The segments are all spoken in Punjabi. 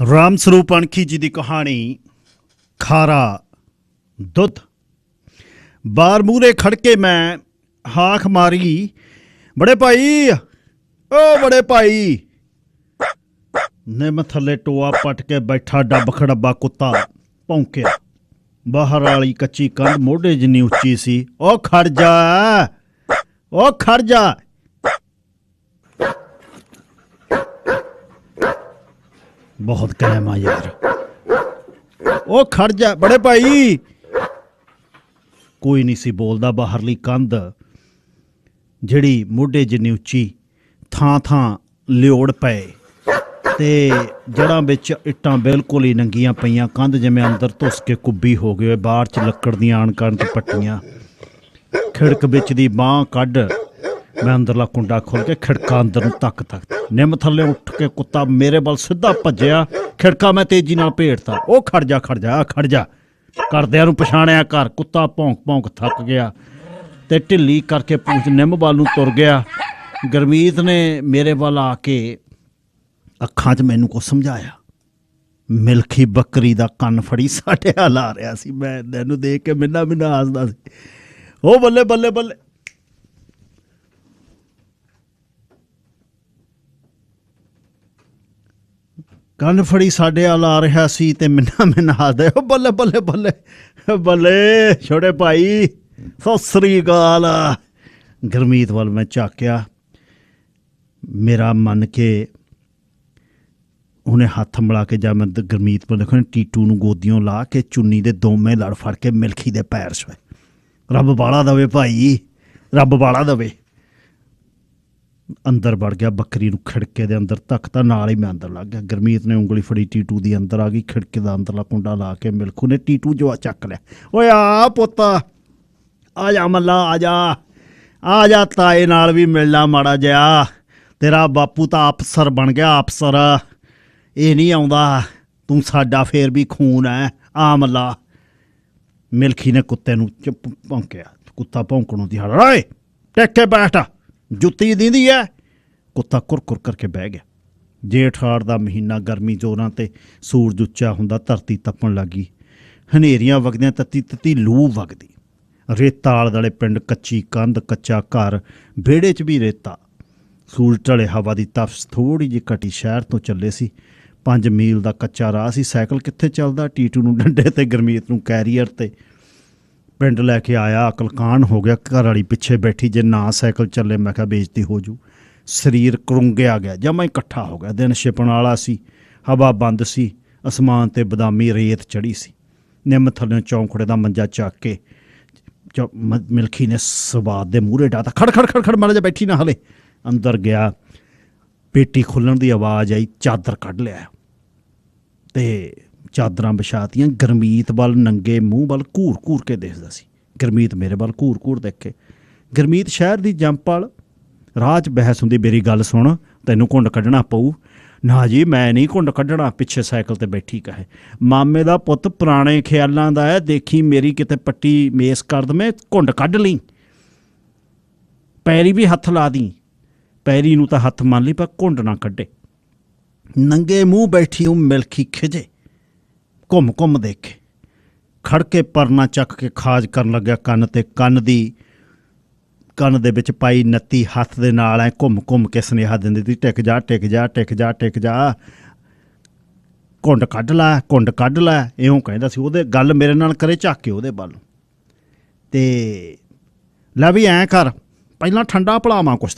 ਰਾਮ ਸਰੂਪ ਅਣਖੀ ਜੀ ਦੀ ਕਹਾਣੀ, ਖਾਰਾ ਦੁੱਧ। ਬਾਰ ਮੂਰੇ ਖੜ ਕੇ ਮੈਂ ਹਾਖ ਮਾਰੀ, ਬੜੇ ਭਾਈ, ਓ ਬੜੇ ਭਾਈ, ਨਿੰਮ ਥੱਲੇ ਟੋਆ ਪਟ ਕੇ ਬੈਠਾ ਡੱਬ ਖੜੱਬਾ ਕੁੱਤਾ ਭੌਂਕਿਆ। ਬਾਹਰ ਵਾਲੀ ਕੱਚੀ ਕੰਧ ਮੋਢੇ ਜਿੰਨੀ ਉੱਚੀ ਸੀ, ਓ ਖੜ ਜਾ, ਓ ਖੜ ਜਾ ਬਹੁਤ ਕਾਇਮ ਆ ਯਾਰ। ਉਹ ਖੜ ਜਾ, ਬੜੇ ਭਾਈ। ਕੋਈ ਨਹੀਂ ਸੀ ਬੋਲਦਾ ਬਾਹਰਲੀ ਕੰਧ, ਜਿਹੜੀ ਮੋਢੇ ਜਿੰਨੀ ਉੱਚੀ ਥਾਂ ਥਾਂ ਲਿਓੜ ਪਏ ਤੇ ਜੜਾਂ ਵਿੱਚ ਇੱਟਾਂ ਬਿਲਕੁਲ ਹੀ ਨੰਗੀਆਂ ਪਈਆਂ, ਕੰਧ ਜਿਵੇਂ ਅੰਦਰ ਧੁੱਸ ਕੇ ਕੁੱਬੀ ਹੋ ਗਈ ਹੋਏ, ਬਾਹਰ ਚ ਲੱਕੜ ਦੀਆਂ ਆਣ ਕਰਨ ਤੇ ਪੱਟੀਆਂ। ਖਿੜਕ ਵਿੱਚ ਦੀ ਬਾਹ ਕੱਢ ਮੈਂ ਅੰਦਰਲਾ ਕੁੰਡਾ ਖੋਲ ਕੇ ਖਿੜਕਾ ਅੰਦਰ ਨੂੰ ਤੱਕ ਤੱਕ ਨਿੰਮ ਥੱਲੇ ਉੱਠ ਕੇ ਕੁੱਤਾ ਮੇਰੇ ਵੱਲ ਸਿੱਧਾ ਭੱਜਿਆ, ਖਿੜਕਾ ਮੈਂ ਤੇਜ਼ੀ ਨਾਲ ਭੇੜਤਾ। ਉਹ ਖੜ ਜਾ ਖੜ ਜਾ ਖੜ ਜਾ। ਕਰਦਿਆਂ ਨੂੰ ਪਛਾਣਿਆ ਘਰ, ਕੁੱਤਾ ਭੌਂਕ ਭੌਂਕ ਥੱਕ ਗਿਆ ਤੇ ਢਿੱਲੀ ਕਰਕੇ ਪੂੰਛ ਨਿੰਮ ਵੱਲ ਨੂੰ ਤੁਰ ਗਿਆ। ਗਰਮੀਤ ਨੇ ਮੇਰੇ ਵੱਲ ਆ ਕੇ ਅੱਖਾਂ 'ਚ ਮੈਨੂੰ ਕੁਝ ਸਮਝਾਇਆ। ਮਿਲਖੀ ਬੱਕਰੀ ਦਾ ਕੰਨ ਫੜੀ ਸਾਡੇ ਹਾਲ ਰਿਹਾ ਸੀ। ਮੈਂ ਇਹਨੂੰ ਦੇਖ ਕੇ ਮਿੰਨਾ ਮਿੰਨਾ ਹੱਸਦਾ ਸੀ। ਉਹ ਬੱਲੇ ਬੱਲੇ ਬੱਲੇ ਕੰਨ ਫੜੀ ਸਾਡੇ ਹਾਲ ਆ ਰਿਹਾ ਸੀ ਤੇ ਮਿੰਨਾ ਮਿੰਨਾ ਹੱਸਦਾ ਉਹ ਬੱਲੇ ਬੱਲੇ ਬੱਲੇ ਬੱਲੇ, ਛੋਟੇ ਭਾਈ, ਸਤਿ ਸ੍ਰੀ ਅਕਾਲ। ਗਰਮੀਤ ਵੱਲ ਮੈਂ ਝਾਕਿਆ। ਮੇਰਾ ਮੰਨ ਕੇ ਉਹਨੇ ਹੱਥ ਮਿਲਾ ਕੇ ਜਾ ਮੈਂ ਦ- ਗੁਰਮੀਤ ਪਰ ਦੇਖੋ ਟੀਟੂ ਨੂੰ ਗੋਦੀਆਂ ਲਾ ਕੇ ਚੁੰਨੀ ਦੇ ਦੋਵੇਂ ਲੜ ਫੜ ਕੇ ਮਿਲਖੀ ਦੇ ਪੈਰ ਸੋਏ ਰੱਬ ਬਾਲਾ ਦਵੇ ਭਾਈ, ਰੱਬ ਬਾਲਾ ਦਵੇ। ਅੰਦਰ ਵੜ ਗਿਆ, ਬੱਕਰੀ ਨੂੰ ਖਿੜਕੇ ਦੇ ਅੰਦਰ ਤੱਕ ਤਾਂ ਨਾਲ ਹੀ ਮੈਂ ਅੰਦਰ ਲੱਗ ਗਿਆ। ਗੁਰਮੀਤ ਨੇ ਉਂਗਲੀ ਫੜੀ, ਟੀਟੂ ਦੀ ਅੰਦਰ ਆ ਗਈ, ਖਿੜਕੇ ਦਾ ਅੰਦਰਲਾ ਕੁੰਡਾ ਲਾ ਕੇ ਮਿਲਖੂ ਨੇ ਟੀਟੂ ਜੋ ਚੱਕ ਲਿਆ। ਓਏ ਆ ਪੁੱਤ, ਆ ਜਾ ਮੱਲਾ, ਆ ਜਾ ਆ ਜਾ ਤਾਏ ਨਾਲ ਵੀ ਮਿਲਣਾ ਮਾੜਾ ਜਿਹਾ। ਤੇਰਾ ਬਾਪੂ ਤਾਂ ਅਫਸਰ ਬਣ ਗਿਆ, ਅਫਸਰ। ਇਹ ਨਹੀਂ ਆਉਂਦਾ, ਤੂੰ ਸਾਡਾ ਫੇਰ ਵੀ ਖੂਨ ਹੈ ਆ ਮੱਲਾ। ਮਿਲਖੀ ਨੇ ਕੁੱਤੇ ਨੂੰ ਚੁੱਪ ਭੌਂਕਿਆ, ਕੁੱਤਾ ਭੌਂਕਣੋਂ ਦੀ ਹੜ ਓਏ, ਟਿਕ ਕੇ ਬੈਠ। ਜੁੱਤੀ ਦਿੰਦੀ ਐ। ਕੁੱਤਾ ਕੁਰਕੁਰ ਕਰਕੇ ਬਹਿ ਗਿਆ। ਜੇਠ ਹਾੜ ਦਾ ਮਹੀਨਾ ਗਰਮੀ ਜ਼ੋਰਾਂ ਤੇ ਸੂਰਜ ਉੱਚਾ ਹੁੰਦਾ ਧਰਤੀ ਤਪਣ ਲੱਗੀ। ਹਨੇਰੀਆਂ ਵਗਦਿਆਂ ਤੱਤੀ ਤੱਤੀ ਲੂ ਵਗਦੀ। ਰੇਤਾ ਆਲੇ ਦੁਆਲੇ ਪਿੰਡ ਕੱਚੀ ਕੰਧ, ਕੱਚਾ ਘਰ, ਵਿਹੜੇ 'ਚ ਵੀ ਰੇਤਾ। ਸੂਰਜ ਢਲੇ ਹਵਾ ਦੀ ਤਫਸ ਥੋੜੀ ਜਿਹੀ ਘਟੀ ਸ਼ਹਿਰ ਤੋਂ ਚੱਲੇ ਸੀ। 5 ਮੀਲ ਦਾ ਕੱਚਾ ਰਾਹ ਸੀ। ਸਾਈਕਲ ਕਿੱਥੇ ਚੱਲਦਾ? ਟੀਟੂ ਨੂੰ ਡੰਡੇ ਤੇ, ਗਰਮੀਤ ਨੂੰ ਕੈਰੀਅਰ ਤੇ। ਪਿੰਡ ਲੈ ਕੇ ਆਇਆ ਅਕਲਕਾਨ ਹੋ ਗਿਆ, ਘਰ ਵਾਲੀ ਪਿੱਛੇ ਬੈਠੀ, ਜੇ ਨਾ ਸਾਈਕਲ ਚੱਲੇ, ਮੈਂ ਕਿਹਾ ਬੇਇੱਜ਼ਤੀ ਹੋ ਜੂ। ਸਰੀਰ ਕਰੁੰਗਿਆ ਗਿਆ, ਜਮਾ ਇਕੱਠਾ ਹੋ ਗਿਆ, ਦਿਨ ਛਿਪਣ ਵਾਲਾ ਸੀ, ਹਵਾ ਬੰਦ ਸੀ, ਅਸਮਾਨ ਤੇ ਬਦਾਮੀ ਰੇਤ ਚੜੀ ਸੀ। ਨਿੰਮ ਥੱਲੇ ਚੌਂਕੜੇ ਦਾ ਮੰਜਾ ਚੱਕ ਕੇ ਜੋ ਮਿਲਖੀ ਨੇ ਸਵਾਦ ਦੇ ਮੂਹਰੇ ਡਾਤਾ ਖੜ ਖੜ ਖੜ ਖੜ ਮਾੜਾ ਜਿਹਾ ਬੈਠੀ ਨਾ ਹਲੇ। ਅੰਦਰ ਗਿਆ, ਪੇਟੀ ਖੁੱਲਣ ਦੀ ਆਵਾਜ਼ ਆਈ, ਚਾਦਰ ਕੱਢ ਲਿਆ। ਤੇ ਚਾਦਰਾਂ ਵਿਛਾਤੀਆਂ, ਗਰਮੀਤ ਵੱਲ ਨੰਗੇ ਮੂੰਹ ਵੱਲ ਘੂਰ ਘੂਰ ਕੇ ਦੇਖਦਾ ਸੀ। ਗਰਮੀਤ ਮੇਰੇ ਵੱਲ ਘੂਰ ਘੂਰ ਦੇਖੇ ਗਰਮੀਤ ਸ਼ਹਿਰ ਦੀ ਜੰਪਲ ਰਾਹ 'ਚ ਬਹਿਸ ਹੁੰਦੀ, ਮੇਰੀ ਗੱਲ ਸੁਣ, ਤੈਨੂੰ ਘੁੰਡ ਕੱਢਣਾ ਪਊ? ਨਾ ਜੀ, ਮੈਂ ਨਹੀਂ ਘੁੰਡ ਕੱਢਣਾ, ਪਿੱਛੇ ਸਾਈਕਲ ਤੇ ਬੈਠੀ ਕਹੇ। ਮਾਮੇ ਦਾ ਪੁੱਤ ਪੁਰਾਣੇ ਖਿਆਲਾਂ ਦਾ ਹੈ, ਦੇਖੀ ਮੇਰੀ ਕਿਤੇ ਪੱਟੀ ਮੇਸ ਕਰ ਦਵੇਂ, ਘੁੰਡ ਕੱਢ ਲਈ। ਪੈਰੀ ਵੀ ਹੱਥ ਲਾ ਦੀ। ਪੈਰੀ ਨੂੰ ਤਾਂ ਹੱਥ ਮੰਨ ਲਈ, ਪਰ ਘੁੰਡ ਨਾ ਕੱਢੇ। ਨੰਗੇ ਮੂੰਹ ਬੈਠੀ ਉਹ ਮਿਲਖੀ ਖਿਜੇ ਘੁੰਮ ਘੁੰਮ ਦੇਖੇ। ਖੜ ਕੇ ਪਰਨਾ ਚੱਕ ਕੇ ਖਾਜ ਕਰਨ ਲੱਗਿਆ ਕੰਨ ਤੇ। ਕੰਨ ਦੀ, ਕੰਨ ਦੇ ਵਿੱਚ ਪਾਈ ਨੱਤੀ ਹੱਥ ਦੇ ਨਾਲ ਐ ਘੁੰਮ ਘੁੰਮ ਕੇ ਸੁਨੇਹਾ ਦਿੰਦੀ ਸੀ, ਟਿਕ ਜਾ ਟਿਕ ਜਾ ਟਿਕ ਜਾ ਟਿਕ ਜਾ। ਕੁੰਡ ਕੱਢ ਲੈ ਕੁੰਡ ਕੱਢ ਲੈ। ਇਉਂ ਕਹਿੰਦਾ ਸੀ। ਉਹਦੇ ਗੱਲ ਮੇਰੇ ਨਾਲ ਕਰੇ, ਝਾਕ ਕੇ ਉਹਦੇ ਵੱਲ ਤੇ ਲੈ ਵੀ ਐਂ ਕਰ, ਪਹਿਲਾਂ ਠੰਡਾ ਪਲਾਵਾਂ ਕੁਛ।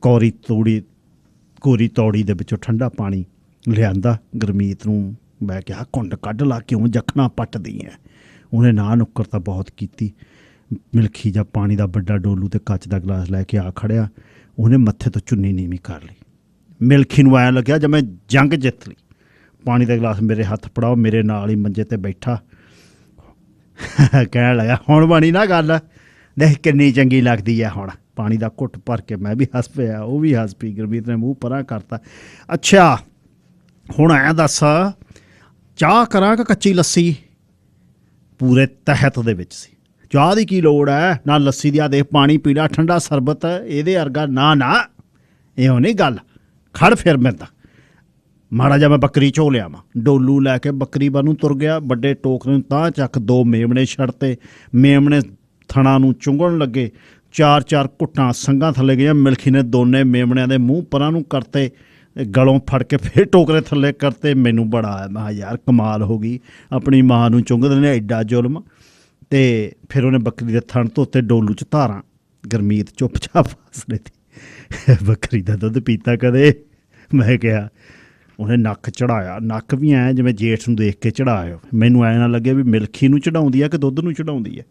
ਕੋਰੀ ਤੂੜੀ, ਕੋਰੀ ਤੌੜੀ ਦੇ ਵਿੱਚੋਂ ਠੰਡਾ ਪਾਣੀ ਲਿਆਂਦਾ, ਗਰਮੀਤ ਨੂੰ ਮੈਂ ਕਿਹਾ, ਘੁੰਡ ਕੱਢ ਲਾ, ਕਿਉਂ ਜਖਣਾ ਪੱਟਦੀ ਐ? ਉਹਨੇ ਨਾ ਨੁੱਕਰ ਤਾਂ ਬਹੁਤ ਕੀਤੀ। ਮਿਲਖੀ ਜਾਂ ਪਾਣੀ ਦਾ ਵੱਡਾ ਡੋਲੂ ਤੇ ਕੱਚ ਦਾ ਗਲਾਸ ਲੈ ਕੇ ਆ ਖੜਿਆ, ਉਹਨੇ ਮੱਥੇ ਤੋਂ ਚੁੰਨੀ ਨੀਵੀਂ ਕਰ ਲਈ। ਮਿਲਖੀ ਨੂੰ ਐਂ ਲੱਗਿਆ ਜਿਵੇਂ ਜੰਗ ਜਿੱਤ ਲਈ। ਪਾਣੀ ਦਾ ਗਲਾਸ ਮੇਰੇ ਹੱਥ ਫੜਾਓ, ਮੇਰੇ ਨਾਲ ਹੀ ਮੰਜੇ ਤੇ ਬੈਠਾ। ਕਹਿਣ ਲੱਗਾ, ਹੁਣ ਬਣੀ ਨਾ ਗੱਲ। ਦੇਖ ਕਿੰਨੀ ਚੰਗੀ ਲੱਗਦੀ ਹੈ ਹੁਣ। ਪਾਣੀ ਦਾ ਘੁੱਟ ਭਰ ਕੇ ਮੈਂ ਵੀ ਹੱਸ ਪਿਆ, ਉਹ ਵੀ ਹੱਸ ਪਈ, ਗੁਰਮੀਤ ਨੇ ਮੂੰਹ ਪਰਾਂ ਕਰਤਾ। ਅੱਛਾ, ਹੁਣ ਐਂ ਦੱਸ ਚਾਹ ਕਰਾਂ ਕਿ ਕੱਚੀ ਲੱਸੀ? ਪੂਰੇ ਤਹਿਤ ਦੇ ਵਿੱਚ ਸੀ। ਚਾਹ ਦੀ ਕੀ ਲੋੜ ਹੈ ਨਾ ਲੱਸੀ ਦੀ ਆ ਦੇਖ, ਪਾਣੀ ਪੀਲਾ ਠੰਡਾ ਸਰਬਤ, ਇਹਦੇ ਅਰਗਾ ਨਾ ਨਾ। ਇਹ ਨਹੀਂ ਗੱਲ। ਖੜ ਫਿਰ ਮੈਂ ਤਾਂ। ਮਾੜਾ ਜਿਹਾ ਮੈਂ ਬੱਕਰੀ ਝੋ ਲਿਆ ਵਾਂ। ਡੋਲੂ ਲੈ ਕੇ ਬੱਕਰੀ ਵੱਲ ਨੂੰ ਤੁਰ ਗਿਆ। ਵੱਡੇ ਟੋਕਰੇ ਨੂੰ ਤਾਂ ਚੱਕ ਦੋ ਮੇਮਣੇ ਛੜਤੇ ਮੇਮਣੇ ਥਣਾ ਨੂੰ ਚੁੰਗਣ ਲੱਗੇ। ਚਾਰ ਚਾਰ ਘੁੱਟਾਂ ਸੰਗਾਂ ਥੱਲੇ ਗਈਆਂ। ਮਿਲਖੀ ਨੇ ਦੋਨੇ ਮੇਮਣਿਆਂ ਦੇ ਮੂੰਹ ਪਰਾਂ ਨੂੰ ਕਰਤੇ। ਗਲੋਂ ਫੜ ਕੇ ਫੇਰ ਟੋਕਰੇ ਥੱਲੇ ਕਰਤੇ। ਮੈਨੂੰ ਬੜਾ ਆਇਆ, ਮੈਂ ਕਿਹਾ ਯਾਰ ਕਮਾਲ ਹੋ ਗਈ। ਆਪਣੀ ਮਾਂ ਨੂੰ ਚੁੰਗਦੇ ਨੇ, ਐਡਾ ਜ਼ੁਲਮ। ਤੇ ਫਿਰ ਉਹਨੇ ਬੱਕਰੀ ਦੇ ਥਣ ਧੋਤੇ ਡੋਲੂ ਚ ਧਾਰਾਂ, ਗਰਮੀਤ ਚੁੱਪਚਾਪ ਫਸਲੇ ਤੀ ਬੱਕਰੀ ਦਾ ਦੁੱਧ ਪੀਤਾ ਕਦੇ। ਮੈਂ ਕਿਹਾ, ਉਹਨੇ ਨੱਕ ਚੜਾਇਆ। ਨੱਕ ਵੀ ਐ ਜਿਵੇਂ ਜੇਠ ਨੂੰ ਦੇਖ ਕੇ ਚੜਾਇਆ ਮੈਨੂੰ ਐ ਨਾ ਲੱਗੇ ਵੀ ਮਿਲਖੀ ਨੂੰ ਚੜਾਉਂਦੀ ਆ ਕਿ ਦੁੱਧ ਨੂੰ ਚੜਾਉਂਦੀ ਆ।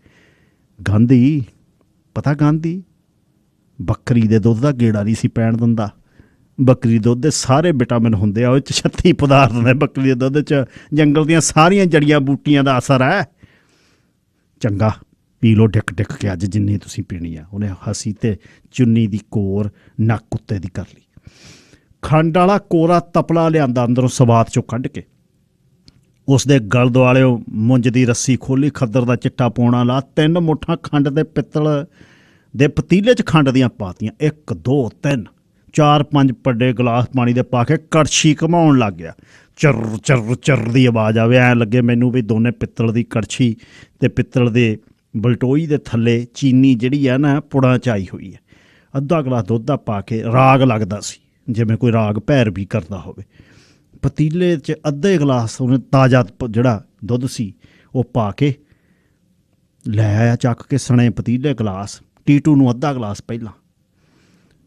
ਗਾਂਧੀ, ਪਤਾ ਗਾਂਧੀ? ਬੱਕਰੀ ਦੇ ਦੁੱਧ ਦਾ ਗੇੜਾ ਨਹੀਂ ਸੀ ਪੈਣ ਦਿੰਦਾ। ਬੱਕਰੀ ਦੇ ਦੁੱਧ ਦੇ ਸਾਰੇ ਵਿਟਾਮਿਨ ਹੁੰਦੇ ਆ, ਉਹ ਚ 36 ਪਦਾਰਥ ਨੇ ਬੱਕਰੀ ਦੇ ਦੁੱਧ ਚ। ਜੰਗਲ ਦੀਆਂ ਸਾਰੀਆਂ ਜੜੀਆਂ ਬੂਟੀਆਂ ਦਾ ਅਸਰ ਹੈ। ਚੰਗਾ, ਪੀ ਲੋ ਡਿੱਕ ਡਿੱਕ ਕੇ ਅੱਜ ਜਿੰਨੀ ਤੁਸੀਂ ਪੀਣੀ ਆ, ਉਹਨੇ ਹਸੀ ਤੇ ਚੁੰਨੀ ਦੀ ਕੋਰ ਨੱਕ ਉੱਤੇ ਦੀ ਕਰ ਲਈ। ਖੰਡ ਵਾਲਾ ਕੋਰਾ ਤਪਲਾ ਲਿਆਂਦਾ ਅੰਦਰੋਂ ਸਵਾਦ ਚੋਂ ਕੱਢ ਕੇ। ਉਸ ਦੇ ਗਲ ਦੁਆਲਿਓ ਮੁੰਜ ਦੀ ਰੱਸੀ ਖੋਲੀ ਖੱਦਰ ਦਾ ਚਿੱਟਾ ਪੋਣਾ ਲਾ, ਤਿੰਨ ਮੁੱਠਾਂ ਖੰਡ ਦੇ ਪਿੱਤਲ ਦੇ ਪਤੀਲੇ 'ਚ ਖੰਡ ਦੀਆਂ ਪਾਤੀਆਂ 1 2 3 ਚਾਰ ਪੰਜ ਵੱਡੇ ਗਲਾਸ ਪਾਣੀ ਦੇ ਪਾ ਕੇ ਕੜਛੀ ਘਮਾਉਣ ਲੱਗ ਗਿਆ। ਚਰ ਚਰ ਚਰ ਦੀ ਆਵਾਜ਼ ਆਵੇ, ਐ ਲੱਗੇ ਮੈਨੂੰ ਵੀ ਦੋਨੇ ਪਿੱਤਲ ਦੀ ਕੜਛੀ ਤੇ ਪਿੱਤਲ ਦੇ ਬਲਟੋਈ ਦੇ ਥੱਲੇ ਚੀਨੀ ਜਿਹੜੀ ਆ ਨਾ, ਪੁੜਾਂ ਚ ਆਈ ਹੋਈ ਹੈ ਅੱਧਾ ਗਲਾਸ ਦੁੱਧ ਦਾ ਪਾ ਕੇ ਰਾਗ ਲੱਗਦਾ ਸੀ, ਜਿਵੇਂ ਕੋਈ ਰਾਗ ਭੈਰ ਵੀ ਕਰਦਾ ਹੋਵੇ। ਪਤੀਲੇ 'ਚ ਅੱਧੇ ਗਲਾਸ ਉਹਨੇ ਤਾਜ਼ਾ ਪ- ਜਿਹੜਾ ਦੁੱਧ ਸੀ, ਉਹ ਪਾ ਕੇ ਲੈ ਆਇਆ ਚੱਕ ਕੇ ਸਣੇ ਪਤੀਲੇ ਗਲਾਸ, ਟੀਟੂ ਨੂੰ ਅੱਧਾ ਗਲਾਸ ਪਹਿਲਾਂ।